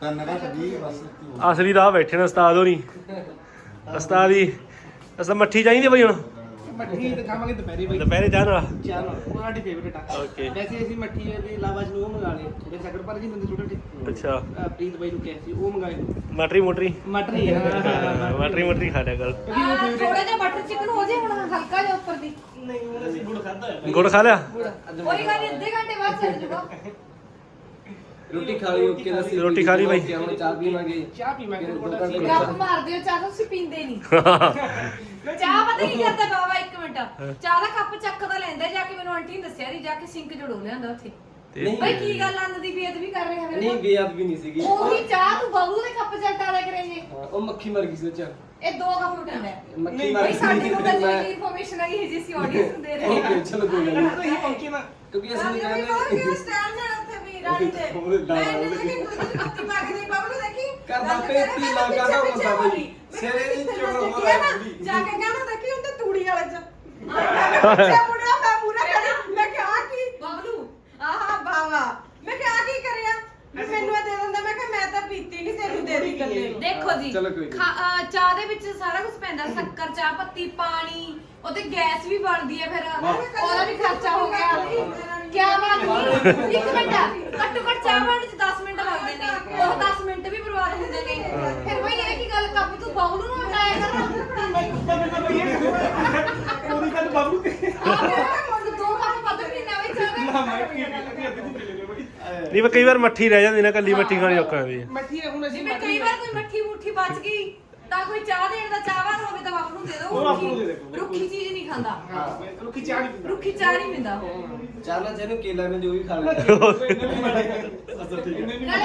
ਤਿੰਨ ਜੀ ਬਸ। ਅਸਲੀ ਆਹ ਬੈਠੇ ਨੇ ਉਸਤਾਦ ਹੋਣੀ ਉਸਤਾਦ ਹੀ ਅਸਾਂ ਮੱਠੀ ਚਾਹੀਦੀ ਬਈ ਹੁਣ? ਮੱਠੀ ਤੇ ਖਾਵਾਂਗੇ ਦੁਪਹਿਰੇ ਬਈ। ਦੁਪਹਿਰੇ ਚਾਹ ਨਾਲ? ਚਾਹ ਉਹ ਸਾਡੀ ਫੇਵਰੇਟ ਆ। ਓਕੇ ਵੈਸੇ ਅਸੀਂ ਮੱਠੀ ਦੇ ਇਲਾਵਾ ਜਿਹਨੂੰ ਉਹ ਮੰਗਾ ਲਏ। ਜਿਹੜੇ ਸ਼ੱਕਰ ਪਾਰੇ ਜੀ ਬੰਦੇ ਛੋਟੇ ਛੋਟੇ। ਅੱਛਾ। ਅਹ ਪ੍ਰੀਤ ਬਾਈ ਨੂੰ ਕਿਹਾ ਸੀ ਉਹ ਮੰਗਾਏ। ਮਟਰੀ ਮੁਟਰੀ? ਮਟਰੀ ਹਾਂ। ਮਟਰੀ ਮੁਟਰੀ ਖਾ ਲਿਆ ਕਰ। ਥੋੜਾ ਜਿਹਾ ਬਟਰ ਚਿਕਨ ਹੋ ਜਾਏ ਹੁਣ ਹਲਕਾ ਜਿਹਾ ਉੱਪਰ ਦੀ। ਨਹੀਂ ਉਹ ਅਸੀਂ ਗੁੜ ਖਾਦਾ ਹੋਇਆ ਗੁੜ ਖਾ ਲਿਆ? ਕੋਈ ਗੱਲ ਨਹੀਂ ਅੱਧੇ ਘੰਟੇ ਬਾਅਦ ਚੱਲ ਜੂਗਾ। ਰੋਟੀ ਖਾ ਲਈ ਓਕੇ ਦਾ ਰੋਟੀ ਖਾ ਲਈ ਬਾਈ। ਹੁਣ ਚਾਹ ਪੀਵਾਂਗੇ। ਚਾਹ ਪੀਵਾਂਗੇ ਦੋ ਥੋੜਾ ਘੰਟੇ ਗੱਪ ਮਾਰਦੇ ਹੋ ਚਾਹ ਤਾਂ ਤੁਸੀਂ ਪੀਂਦੇ ਨਹੀਂ। ਚਾਹ ਪਤਾ ਕੀ ਕਰਦਾ ਬਾਬਾ ਇੱਕ ਮਿੰਟ। ਚਾਹ ਦਾ ਕੱਪ ਚੱਕਦਾ ਲੈਂਦਾ ਜਾ ਕੇ ਮੈਨੂੰ ਆਂਟੀ ਨੇ ਦੱਸਿਆ ਨਹੀਂ ਜਾ ਕੇ ਸਿੰਕ ਜੜੋ ਲਿਆਂਦਾ ਉੱਥੇ। ਤੇ ਬਈ ਕੀ ਗੱਲ ਆਂਦ ਦੀ ਬੇਅਦਬੀ ਕਰ ਰਹੇ ਨਹੀਂ ਹਨ ਬੇਅਦ ਵੀ ਨਹੀਂ ਸੀਗੀ। ਉਹੀ ਚਾਹ ਤੂੰ ਬਬਲੂ ਦੇ ਕੱਪ ਚੱਟਾ ਲੈ ਕਰੇਗੇ ਹਾਂ, ਉਹ ਮੱਖੀ ਮਰ ਗਈ ਸੀ ਉਹ ਚ ਇਹ ਦੋ ਕੱਪ ਪੀਂਦਾ ਹੈ ਮੱਖੀ ਮਰ ਬਈ ਗਈ ਸਾਡੇ ਕੋਲ ਤਾਂ ਸੀ ਜਿਹੜੀ ਇਨਫੋਰਮੇਸ਼ਨ ਆਈ ਹੈ ਜਿਸ ਆਡੀਅנס ਨੂੰ ਦੇ ਰਹੇ ਹਾਂ ਓਕੇ ਚਲੋ ਕੋਈ ਗੱਲ ਨਹੀਂ। ਤੁਸੀਂ ਪਹੁੰਚੇ ਨਾ ਕਿਉਂਕਿ ਅਸੀਂ ਨਹੀਂ ਕਹਿੰਦੇ ਸਟੈਂਡ ਰਾਣੀ ਤੇ ਮੈਂ ਉਹਦੇ ਦੇਖੀ ਦੂਜੀ ਪੱਤੀ ਪਾ ਕੇ ਨਹੀਂ ਬਬਲੂ ਦੇਖੀ? ਕਰਦਾ ਕਰਦਾ ਪਿੱਛੇ ਹੁੰਦਾ ਬਈ। ਸਿਰੇ ਦੀ ਚੋਰ ਹੈ ਨਾ, ਬੁੜੀ। ਜਾ ਕੇ ਕਹਿਣਾ ਦੇਖੀ ਉਹਦੇ ਤੂੜੀ ਵਾਲੇ ਚ ਪਿੱਛੇ ਮੁੜਿਆ ਮੈਂ ਪੂਰਾ ਕਰੀ ਮੈਂ ਕਿਹਾ ਆਹ ਕੀ ਬਬਲੂ ਆਹਾ ਬਾਵਾ ਮੈਂ ਕਿਹਾ ਆਹ ਕੀ ਵੀ ਮੈਨੂੰ ਇਹ ਦੇ ਦਿੰਦਾ ਮੈਂ ਕਿਹਾ ਮੈਂ ਤਾਂ ਪੀਤੀ ਨਹੀਂ ਤੈਨੂੰ ਦੇ ਦੀ ਗੱਲੇ ਨੂੰ। ਦੇਖੋ ਜੀ ਚਲੋ ਕੋਈ ਨੀ। ਖਾ- ਅਹ ਚਾਹ ਦੇ ਵਿੱਚ ਸਾਰਾ ਕੁਝ ਪੈਂਦਾ ਸ਼ੱਕਰ ਚਾਹ ਪੱਤੀ ਪਾਣੀ ਉਹਤੇ ਗੈਸ ਵੀ ਬਣਦੀ ਹੈ ਫਿਰ। ਉਹਦਾ ਵੀ ਖਰਚਾ ਹੋ ਗਿਆ। ਕੀ ਬਾਤ ਨਹੀਂ ਇੱਕ ਮਿੰਟ ਘੱਟੋ ਘੱਟ ਚਾਹ ਬਣਨ ਚ 10 ਮਿੰਟ ਲੱਗਦੇ ਨੇ। ਉਹ 10 ਮਿੰਟ ਵੀ ਬਰਬਾਦ ਹੁੰਦੇ ਨੇ। ਫਿਰ ਬਈ ਇਹ ਕੀ ਗੱਲ ਕੱਪ ਤੂੰ ਬਾਉਲ ਨੂੰ ਹਟਾਇਆ ਕਰ। ਉਹਦੀ ਗੱਲ ਬਾਬੂ ਤੇ ਮੈਂ ਨਹੀਂ ਪਰ ਕਈ ਵਾਰ ਮੱਠੀ ਰਹਿ ਜਾਂਦੀ ਨਾ ਕੱਲੀ ਮੱਠੀ ਖਾਣੀ ਔਖਾ ਹੁੰਦੀ ਹੈ ਮੱਠੀ ਹੁਣ ਅਸੀਂ ਜਿਵੇਂ ਕਈ ਵਾਰ ਕੋਈ ਮੱਠੀ ਮੁੱਠੀ ਬਚ ਗਈ ਤਾਂ ਕੋਈ ਚਾਹ ਦੇਣ ਦਾ ਚਾਹਵਾਨ ਹੋਵੇ ਤਾਂ ਬਾਪੂ ਨੂੰ ਦੇ ਦਿਓ ਉਹ ਬਾਪੂ ਨੂੰ ਦੇ ਰੁੱਖੀ ਦਿਓ। ਰੁੱਖੀ ਚੀਜ਼ ਨਹੀਂ ਖਾਂਦਾ। ਹਾਂ ਮੈਂ ਰੁੱਖੀ ਚਾਹ ਨਹੀਂ ਪੀਂਦਾ। ਰੁੱਖੀ ਚਾਹ ਨਹੀਂ ਪੀਂਦਾ ਉਹ। ਚਾਹਨਾ ਜਿਹਨੂੰ ਕੇਲਾ ਨੇ ਜੋ ਵੀ ਖਾ ਲਿਆ ਨਾਲੇ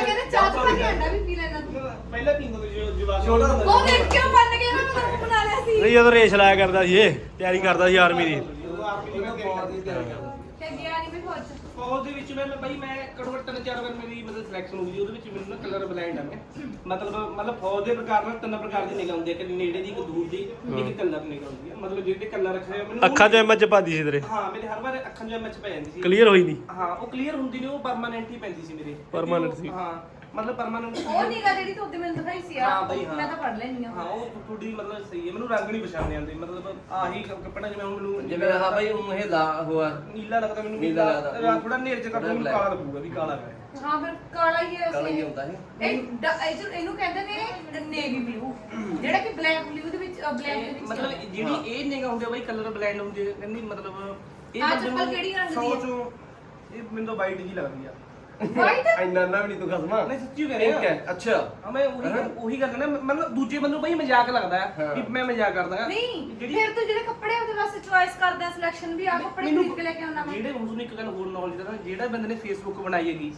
ਕਹਿੰਦੇ ਚਾਹ ਕੇ ਅੰਡਾ ਵੀ ਪੀ ਲੈਣਾ ਤੂੰ। ਪਹਿਲਾਂ ਪੀਂਦਾ ਜੋ ਜਵਾਬ ਛੋਟਾ ਹੁੰਦਾ ਉਹ ਦੇਖ ਕਿਉਂ ਬਣ ਗਿਆ ਨਾ ਮੈਂ ਤਾਂ ਬਣਾ ਲਿਆ ਸੀ। ਨਹੀਂ ਜਦੋਂ ਰੇਸ ਲਾਇਆ ਕਰਦਾ ਸੀ ਇਹ ਤਿਆਰੀ ਕਰਦਾ ਸੀ ਆਰਮੀ ਦੀ। ਉਹ ਆਪ ਹੀ ਨਹੀਂ ਬਹੁਤ ਹੀ। ਤਿਆਰੀ ਕਰਦਾ ਤੇ ਮੈਂ ਫੌਜ ਚ ਫੌਜ ਦੇ ਵਿੱਚ ਮੈਂ ਬਈ ਮੈਂ ਘੱਟੋ ਘੱਟ ਤਿੰਨ ਚਾਰ ਵਾਰ ਮੇਰੀ ਮਤਲਬ ਸਿਲੈਕਸ਼ਨ ਹੋ ਗਈ ਉਹਦੇ ਵਿੱਚ ਮੈਨੂੰ ਨਾ ਕਲਰ ਬਲਾਈਂਡ ਆ ਮੈਂ। ਮਤਲਬ ਮਤਲਬ ਫੌਜ ਦੇ ਪ੍ਰਕਾਰ ਨਾਲ ਤਿੰਨ ਪ੍ਰਕਾਰ ਦੀ ਨਿਗਾਹ ਹੁੰਦੀ ਹੈ ਕਿ ਨੇੜੇ ਦੀ ਇੱਕ ਦੂਰ ਦੀ ਇੱਕ ਕਲਰ ਨਿਗਾਹ ਹੁੰਦੀ ਹੈ ਮਤਲਬ ਜਿਹੜੇ ਕਲਰ ਰੱਖੇ ਹੋਏ ਮੈਨੂੰ ਅੱਖਾਂ 'ਚ ਐਮਐਚ ਪਾਦੀ ਸੀ ਤੇਰੇ? ਹਾਂ ਮੇਰੇ ਹਰ ਵਾਰ ਅੱਖਾਂ 'ਚ ਐਮਐਚ ਪੈ ਜਾਂਦੀ ਸੀ। ਕਲੀਅਰ ਹੋਈ ਨਹੀਂ ਹਾਂ ਉਹ ਕਲੀਅਰ ਹੁੰਦੀ ਨਹੀਂ ਉਹ ਪਰਮਾਨੈਂਟ ਹੀ ਪੈਂਦੀ ਸੀ ਮੇਰੇ। Permanent ਸੀ। ਹਾਂ। ਮਤਲਬ ਪਰਮਾਨੈਂਟ ਉਹ ਨਿਗਾ ਜਿਹੜੀ ਤੂੰ ਉੱਤੇ ਮੈਨੂੰ ਦਿਖਾਈ ਸੀ ਆ ਹਾਂ ਬਈ, ਹਾਂ। ਮੈਂ ਤਾਂ ਪੜ ਲੈਣੀ ਆ। ਹਾਂ ਉਹ ਥੋੜੀ ਮਤਲਬ ਸਹੀ ਹੈ ਮੈਨੂੰ ਰੰਗ ਨਹੀਂ ਪਛਾਣਨੇ ਆਉਂਦੇ ਮਤਲਬ ਆਹੀ ਕੱਪੜਾ ਜਿਵੇਂ ਹੁਣ ਮੈਨੂੰ ਜਿਵੇਂ ਹਾਂ ਭਾਈ ਉਹ ਇਹ ਲਾ ਹੋਆ ਨੀਲਾ ਲੱਗਦਾ ਮੈਨੂੰ ਨੀਲਾ ਲੱਗਦਾ। ਥੋੜਾ ਨੇਰ ਚ ਕੱਟ ਮੈਨੂੰ ਕਾਲਾ ਲੱਗੂਗਾ ਵੀ ਕਾਲਾ ਹੈ। ਹਾਂ ਫਿਰ ਕਾਲਾ ਹੀ ਹੈ ਕਾਲਾ ਹੀ ਉਸੇ। ਹੁੰਦਾ ਹੈ ਇਹ ਡ- ਇਹ ਜੋ- ਇਹਨੂੰ ਕਹਿੰਦੇ ਨੇ ਨੇਵੀ ਬਲੂ ਜਿਹੜਾ ਕਿ ਬਲੈਕ ਬਲੂ ਦੇ ਵਿੱਚ ਬਲੈਕ ਦੇ ਵਿੱਚ ਮਤਲਬ ਜਿਹੜੀ ਇਹ ਨਿਗਾ ਹੁੰਦੀ ਆ ਬਈ ਕਲਰ ਬਲੈਂਡ ਹੁੰਦੀ ਹੈ ਕਹਿੰਦੀ ਮਤਲਬ ਇਹ ਆਹ ਚੱਪਲ ਕਿਹੜੀ ਰੰਗ ਦੀ ਸੌ ਹੈ? ਚੋਂ ਇਹ ਮੈਨੂੰ ਤਾਂ ਵਾਈਟ ਜੀ ਲੱਗਦੀ ਆ। ਵਾਈਟ ਇੰਨਾ ਨਾ ਵੀ ਨਹੀਂ ਤੂੰ ਖਸਮਾ। ਨਹੀਂ ਸੱਚੀ ਕਹਿ ਪਿੰਕ ਰਿਹਾ ਹੈ ਅੱਛਾ। ਹਾਂ ਮੈਂ ਉਹੀ ਗੱਲ- ਉਹੀ ਗੱਲ ਨਾ ਮਤਲਬ ਦੂਜੇ ਬੰਦੇ ਨੂੰ ਬਈ ਮਜ਼ਾਕ ਲੱਗਦਾ ਹੈ ਹਾਂ। ਵੀ ਮੈਂ ਮਜ਼ਾਕ ਕਰਦਾ ਹਾਂ। ਨਹੀਂ ਜਿਹੜੀ ਫਿਰ ਤੂੰ ਜਿਹੜੇ ਕੱਪੜੇ ਉਹਦੇ ਵਾਸਤੇ ਚੁਆਇਸ ਕਰਦਾ ਸਿਲੈਕਸ਼ਨ ਵੀ ਆ ਕੱਪੜੇ ਮੈਨੂੰ- ਖਰੀਦ ਕੇ ਲੈ ਕੇ ਆਉਣਾ ਮੈਂ। ਜਿਹੜੇ ਹੁਣ ਤੁਹਾਨੂੰ ਇੱਕ ਗੱਲ ਹੋਰ ਨੌਲੇਜ ਦਾ ਜਿਹੜਾ ਬੰਦੇ ਨੇ ਫੇਸਬੁੱਕ ਬਣਾਈ ਹੈਗੀ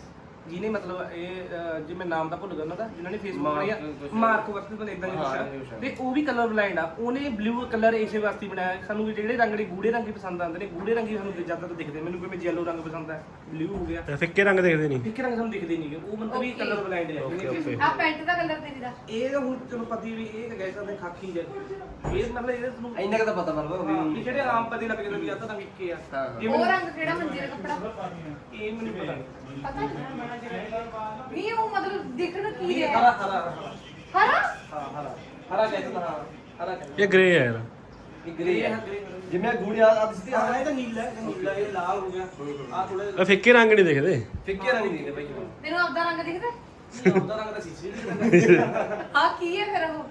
ਜਿਹਨੇ ਮਤਲਬ ਇਹ ਅਹ, ਜੇ ਮੈਂ ਨਾਮ ਤਾਂ ਭੁੱਲ ਗਿਆ ਉਹਨਾਂ ਦਾ ਜਿਨ੍ਹਾਂ ਨੇ ਫੇਸਬੁੱਕ ਮਾਰਕ ਬਣਾਇਆ ਮਾਰਕ ਵਰਤ ਬਣੇ ਇਦਾਂ ਹਾਂ, ਕੁਛ ਆ। ਆ। ਤੇ ਉਹ ਵੀ ਕਲਰ ਬਲਾਈਂਡ ਆ। ਉਹਨੇ ਬਲੂ ਕਲਰ ਇਸੇ ਵਾਸਤੇ ਹੀ ਬਣਾਇਆ। ਸਾਨੂੰ ਜਿਹੜੇ ਰੰਗ ਦੇ ਗੂੜੇ ਰੰਗ ਹੀ ਪਸੰਦ ਆਉਂਦੇ ਨੇ ਗੂੜੇ ਰੰਗ ਹੀ ਸਾਨੂੰ ਜ਼ਿਆਦਾ ਤਾਂ ਦਿਖਦੇ। ਮੈਨੂੰ ਕੋਈ ਯੈਲੋ ਰੰਗ ਪਸੰਦ ਹੈ ਬਲੂ ਹੋ ਗਿਆ। ਤੇ ਫਿੱਕੇ ਰੰਗ ਦੇਖਦੇ ਨਹੀਂ। ਫਿੱਕੇ ਰੰਗ ਸਾਨੂੰ ਦਿਖਦੇ ਨਹੀਂਗੇ ਉਹ ਬੰਦਾ ਵੀ. ਕਲਰ ਬਲਾਈਂਡ ਹੈ Okay, ਜਿਹਨੇ okay. ਆ ਪੈਂਟ ਦਾ ਕਲਰ ਤੇਰੀ ਦਾ ਇਹ ਤਾਂ ਹੁਣ ਚਲੋ ਪਤੀ ਵੀ ਇਹ ਤਾਂ ਕਹਿ ਸਕਦੇ ਖਾਕੀ ਜਿਹਾ ਇਹ ਮਤਲਬ ਇਹ ਤੁਹਾਨੂੰ ਇੰਨਾ ਕੁ ਤਾਂ ਪਤਾ ਮਰਵਾ ਹਾਂ, ਵੀ ਜਿਹੜੇ ਆਮ ਪਤੀ ਲੱਗ ਜਾਂਦੇ ਵੀ ਆ ਤਾਂ ਫਿੱਕੇ ਆ। ਹਾਂ। ਉਹ ਰੰਗ ਕਿਹੜਾ ਮੰਜੀ ਦਾ ਕੱਪੜਾ? ਇਹ ਮੈਨੂੰ ਪਤਾ ਨਹੀਂ ਪਤਾ ਨਹੀਂ ਨਹੀਂ ਉਹ ਮਤਲਬ ਦੇਖਣ ਕੀ ਇਹ ਹੈ ਹਰਾ ਹਰਾ ਹਰਾ। ਹਾਂ ਹਰਾ। ਹਰਾ ਕਹਿੰਦੇ ਹਾਂ ਹਰਾ ਕਹਿੰਦੇ ਇਹ ਗ੍ਰੇ ਹੈ ਯਾਰ ਇਹ ਗ੍ਰੇ ਹੈ ਜਿਵੇਂ ਗੂੜੀ ਆ। ਆ ਦਿਸਦੀ ਹਾਂ ਆ ਇਹ ਤਾਂ ਨੀਲਾ ਹੈ, ਇਹ ਨੀਲਾ ਇਹ ਲਾਲ ਹੋ ਗਿਆ। ਆ ਥੋੜਾ ਫਿੱਕੇ ਰੰਗ ਨਹੀਂ ਦਿਖਦੇ। ਫਿੱਕੇ ਰੰਗ ਦੀ ਨੇ ਭਾਈ ਤੈਨੂੰ ਆਪਦਾ ਰੰਗ ਦਿਖਦਾ? ਜਿਹਾ ਉਹਦਾ ਰੰਗ ਦਾ ਸੀਸੀ ਨਹੀਂ ਹਾਂ ਕੀ ਹੈ ਫਿਰ ਉਹ?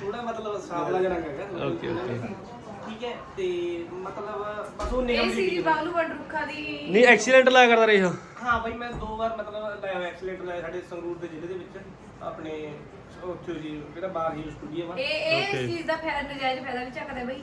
ਥੋੜਾ ਮਤਲਬ ਸਾਵਲਾ ਜਿਹਾ ਰੰਗ ਹੈਗਾ। Okay, okay. ਠੀਕ ਹੈ ਤੇ ਮਤਲਬ ਬਸ ਉਹ ਇਹ ਨਿਗਮ ਸੀ ਦੀ ਬਾਗਲੂ ਬੰਡਰੁੱਖਾ ਦੀ ਨਹੀਂ ਐਕਸੀਡੈਂਟ ਲਾਇਆ ਕਰਦਾ ਰਿਹਾ। ਹਾਂ ਬਾਈ ਮੈਂ ਦੋ ਵਾਰ ਮਤਲਬ ਲਾਇਆ ਐਕਸੀਲੈਂਟ ਲਾਇਆ ਸਾਡੇ ਸੰਗਰੂਰ ਦੇ ਜ਼ਿਲ੍ਹੇ ਦੇ ਵਿੱਚ ਆਪਣੇ ਉੱਥੇ ਜੀ ਜਿਹੜਾ ਬਾਹਰ ਹੀ ਸਟੂਡੀਓ ਵਾ। ਇਹ ਇਹ Okay. ਚੀਜ਼ ਦਾ ਫਾਇਦਾ ਨਜਾਇਜ਼ ਫਾਇਦਾ ਵੀ ਚੱਕਦਾ ਬਈ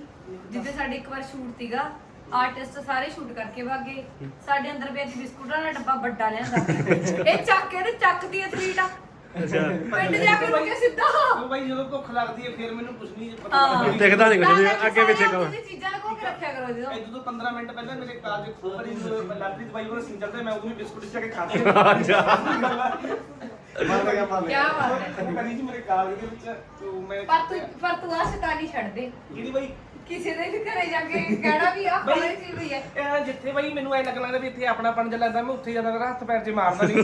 ਜਿੱਦੇ ਸਾਡੇ ਇੱਕ ਵਾਰ ਸ਼ੂਟ ਸੀਗਾ ਆਰਟਿਸਟ ਸਾਰੇ ਸ਼ੂਟ ਕਰਕੇ ਭਾਗੇ ਸਾਡੇ ਅੰਦਰ ਵੀ ਅੱਜ ਬਿਸਕੁਟਾਂ ਦਾ ਡੱਬਾ ਵੱਡਾ ਲਿਆਂਦਾ। ਇਹ ਚੱਕ ਕੇ ਤੇ ਚੱਕਦੀ ਐਥਲੀਟ ਆ ਅੱਛਾ। ਪਿੰਡ ਜਾ ਕੇ ਰੁਕੇ ਸਿੱਧਾ। ਉਹ ਬਾਈ ਜਦੋਂ ਭੁੱਖ ਲੱਗਦੀ ਹੈ ਫਿਰ ਮੈਨੂੰ ਕੁਝ ਨਹੀਂ ਪਤਾ ਹਾਂ। ਲੱਗਦਾ ਦਿਖਦਾ ਨਹੀਂ ਕੁਝ ਤਾਂ ਵੀ ਕਰਕੇ ਅੱਗੇ ਪਿੱਛੇ ਸਾਰੇ ਕਹਾਂ ਆਪਣੀ ਚੀਜ਼ਾਂ ਲਗੋ ਕੇ ਰੱਖਿਆ ਕਰੋ ਜਦੋਂ। ਇਹ ਜਦੋਂ 15 ਮਿੰਟ ਪਹਿਲਾਂ ਮੇਰੇ ਕਾਲਜ ਖੋਪਰੀ ਲਾਟਰੀ ਦਵਾਈ ਵਾਲਾ ਸੀਨ ਚੱਲਦਾ ਮੈਂ ਉਦੋਂ ਵੀ ਬਿਸਕੁਟ ਚੱਕ ਕੇ ਖਾਤੇ ਮੰਨ ਗਿਆ ਮੰਨ ਕੀ ਗਿਆ ਬਾਤ ਹੈ। ਕਰੀ ਜੀ ਮੇਰੇ ਕਾਲਜ ਦੇ ਵਿੱਚ ਤੋਂ ਮੈਂ ਪਰ ਤੂੰ ਪਰ ਤੂੰ ਆ ਸ਼ੈਤਾਨੀ ਛੱਡ ਦੇ। ਜਿਹੜੀ ਬਾਈ? ਕਿਸੇ ਦੇ ਵੀ ਘਰੇ ਜਾ ਕੇ ਕਹਿਣਾ ਵੀ ਆ ਫਲਾਣੀ ਚੀਜ਼ ਹੋਈ ਹੈ। ਇਹ ਜਿੱਥੇ ਬਾਈ ਮੈਨੂੰ ਐ ਲੱਗ ਲੱਗਦਾ ਵੀ ਇੱਥੇ ਆਪਣਾ ਪਣ ਲੱਗਦਾ ਮੈਂ ਉੱਥੇ ਜਾਂਦਾ ਮੇਰਾ ਹੱਥ ਪੈਰ 'ਚ ਮਾਰਦਾ ਨਹੀਂ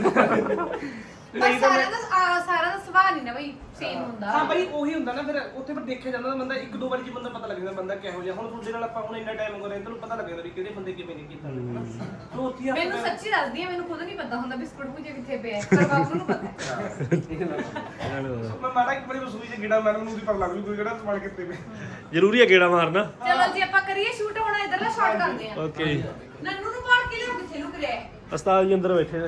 ਪਰ ਨਹੀਂ ਤਾਂ ਸਾਰਿਆਂ ਮੈਂ ਦਾ ਆ, ਸਾਰਿਆਂ ਦਾ ਸੁਭਾਅ ਨਹੀਂ ਨਾ ਬਈ ਸੇਮ ਹੁੰਦਾ। ਹਾਂ ਬਾਈ ਉਹੀ ਹੁੰਦਾ ਨਾ ਫਿਰ ਉੱਥੇ ਫਿਰ ਦੇਖਿਆ ਜਾਂਦਾ ਬੰਦਾ ਇੱਕ ਦੋ ਵਾਰੀ ਚ ਬੰਦਾ ਪਤਾ ਲੱਗ ਜਾਂਦਾ ਬੰਦਾ ਕਿਹੋ ਜਿਹਾ। ਹੁਣ ਤੁਹਾਡੇ ਨਾਲ ਆਪਾਂ ਹੁਣ ਇੰਨਾ ਟਾਈਮ ਹੋ ਗਿਆ ਤੈਨੂੰ ਪਤਾ ਲੱਗ ਜਾਂਦਾ ਵੀ ਕਿਹੜੇ ਬੰਦੇ ਕਿਵੇਂ ਨਹੀਂ ਕੀਤਾ। ਹਨਾ? ਤੋ ਉੱਥੇ ਆਪਾਂ- ਮੈਨੂੰ ਸੱਚੀ ਦੱਸਦੀ ਆ ਮੈਨੂੰ ਖੁਦ ਨਹੀਂ ਪਤਾ ਹੁੰਦਾ ਬਿਸਕੁਟ ਮੁਝੇ ਕਿੱਥੇ ਪਿਆ ਹੈ, ਪਰ ਬਾਬੂ ਨੂੰ ਪਤਾ। ਹੈ ਮੈਂ ਮਾੜਾ ਇੱਕ ਵਾਰੀ ਰਸੋਈ 'ਚ ਗਿੜਾ ਮੈਡਮ ਨੂੰ ਵੀ ਪਤਾ ਲੱਗ ਜੂ ਕੋਈ ਕਿਹੜਾ ਸਮਾਨ ਕਿੱਥੇ ਪਿਆ। ਜ਼ਰੂਰੀ ਹੈ ਗੇੜਾ ਮਾਰਨਾ। ਚਲੋ ਜੀ ਆਪਾਂ ਕਰੀਏ ਸ਼ੂਟ ਹੁਣ ਇਧਰਲਾ ਸ਼ਾਟ ਕਰਦੇ ਆ। ਓਕੇ ਨੰਨੂ ਨੂੰ ਪਾੜ ਕੇ ਲਿਓ ਕਿੱਥੇ ਲੁਕ ਰਿਹਾ ਹੈ? ਉਸਤਾਦ ਜੀ ਅੰਦਰ ਬੈਠੇ ਨੇ।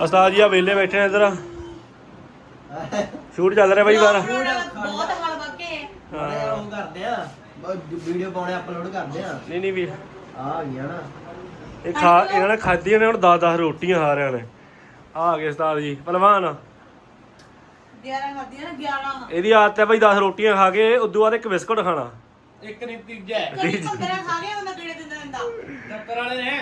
ਉਸਤਾਦ ਜੀ ਆ ਵਿਹਲੇ ਬੈਠੇ ਨੇ ਇੱਧਰ। ਸ਼ੂਟ ਚੱਲ ਰਿਹਾ ਬਾਈ ਬਾਹਰ। ਬਹੁਤ ਹਲ ਵਾਕੇ। ਹਾਂ। ਉਹ ਕਰਦੇ ਆ। ਵੀਡੀਓ ਪਾਉਣੇ ਅਪਲੋਡ ਕਰਦੇ ਆ। ਨਹੀਂ ਨਹੀਂ ਵੀ ਆ ਗਿਆ ਨਾ। ਇਹ ਖਾ ਇਹਨਾਂ ਨੇ ਖਾਧੀਆਂ ਨੇ ਹੁਣ 10 10 ਰੋਟੀਆਂ ਖਾ ਰਹੇ ਨੇ। ਆ ਆ ਗਏ ਉਸਤਾਦ ਜੀ ਪਹਿਲਵਾਨ। 11 ਖਾਦੀਆਂ ਨਾ 11 ਇਹਦੀ ਆਦਤ ਹੈ ਬਾਈ 10 ਰੋਟੀਆਂ ਖਾ ਕੇ ਉਦੋਂ ਬਾਅਦ ਇੱਕ ਬਿਸਕੁਟ ਖਾਣਾ। ਇੱਕ ਨਹੀਂ ਤੀਜਾ। ਹੈ। ਕਦੀ 15 ਖਾ ਗਿਆ ਉਹਨਾਂ ਕਿਹੜੇ ਦਿਨ ਦਿੰਦਾ ਟੱਕਰ ਵਾਲੇ ਨੇ।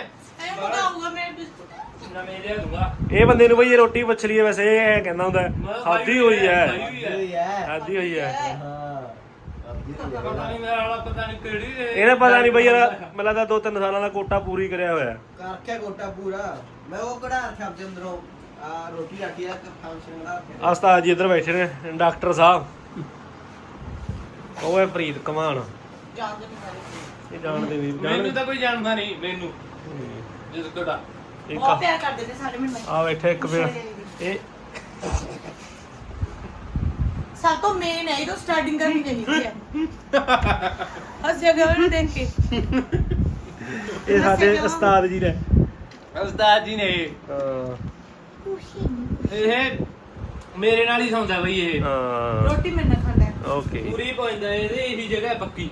ਮੈਂ ਬਿਸਕੁਟ ਲਿਆ ਦੂੰਗਾ ਇਹ ਬੰਦੇ ਨੂੰ ਬਈ ਇਹ ਰੋਟੀ ਪੁੱਛ ਲਈ ਹੈ ਵੈਸੇ ਇਹ ਕਹਿੰਦਾ ਹੁੰਦਾ ਖਾਦੀ ਹੋਈ ਹੈ। ਖਾਦੀ ਹੋਈ ਹੈ। ਹਾਂ। ਪਤਾ ਨਹੀਂ ਮੇਰਾ ਵਾਲਾ ਪਤਾ ਨਹੀਂ ਕਿਹੜੀ। ਇਹਨੇ ਪਤਾ ਨਹੀਂ ਬਈ ਯਾਰ ਮੈਨੂੰ ਲੱਗਦਾ ਦੋ ਤਿੰਨ ਸਾਲਾਂ ਦਾ ਕੋਟਾ ਪੂਰੀ ਕਰਿਆ ਹੋਇਆ। ਹੈ। ਕਰਖਿਆ ਗੋਟਾ ਪੂਰਾ। ਮੈਂ ਉਹ ਕਢਾ ਰੱਖਿਆ ਆਪਣੇ ਅੰਦਰੋਂ? ਆ ਰੋਟੀ ਰਾਟੀ ਆ ਫੰਕਸ਼ਨ ਕਢਾ ਰੱਖਿਆ। ਜੀ ਇੱਧਰ ਬੈਠੇ ਨੇ ਡਾਕਟਰ ਸਾਹਿਬ। ਉਹ ਹੈ ਪ੍ਰੀਤ ਕਮਾਨ। ਜਾਣਦੇ ਨਹੀਂ ਸਾਰੇ। ਇਹ ਜਾਣਦੇ ਨਹੀਂ ਮੈਨੂੰ ਜਾਣਦੇ ਤਾਂ ਕੋਈ ਜਾਣਦਾ ਨਹੀਂ ਮੈਨੂੰ। ਜਿਸ ਕੋੜਾ ਇੱਕ ਬਹੁਤ ਪਿਆਰ ਕਰਦੇ ਨੇ ਸਾਰੇ ਮੈਨੂੰ ਆ ਬੈਠੇ ਇੱਕ ਫਿਰ ਇਹ ਸਭ ਤੋਂ ਮੇਨ ਹੈ ਇਹ ਤਾਂ ਸਟਾਰਟਿੰਗ ਕਰਨੀ ਚਾਹੀਦੀ ਹੈ। ਹੱਸਿਆ ਗਵਰ ਦੇਖ ਕੇ। ਇਹ ਸਾਡੇ ਉਸਤਾਦ ਜੀ ਨੇ। ਉਸਤਾਦ ਜੀ ਨੇ ਹਾਂ ਇਹ ਮੇਰੇ ਨਾਲ ਹੀ ਸੌਂਦਾ ਬਈ ਇਹ। ਹਾਂ। ਰੋਟੀ ਮੇਰੇ ਨਾਲ ਖਾਂਦਾ ਹੈ। ਓਕੇ। ਪੂਰੀ ਪਹੁੰਚਦਾ ਇਹਦੇ ਇਹੀ ਜਗ੍ਹਾ ਹੈ ਪੱਕੀ।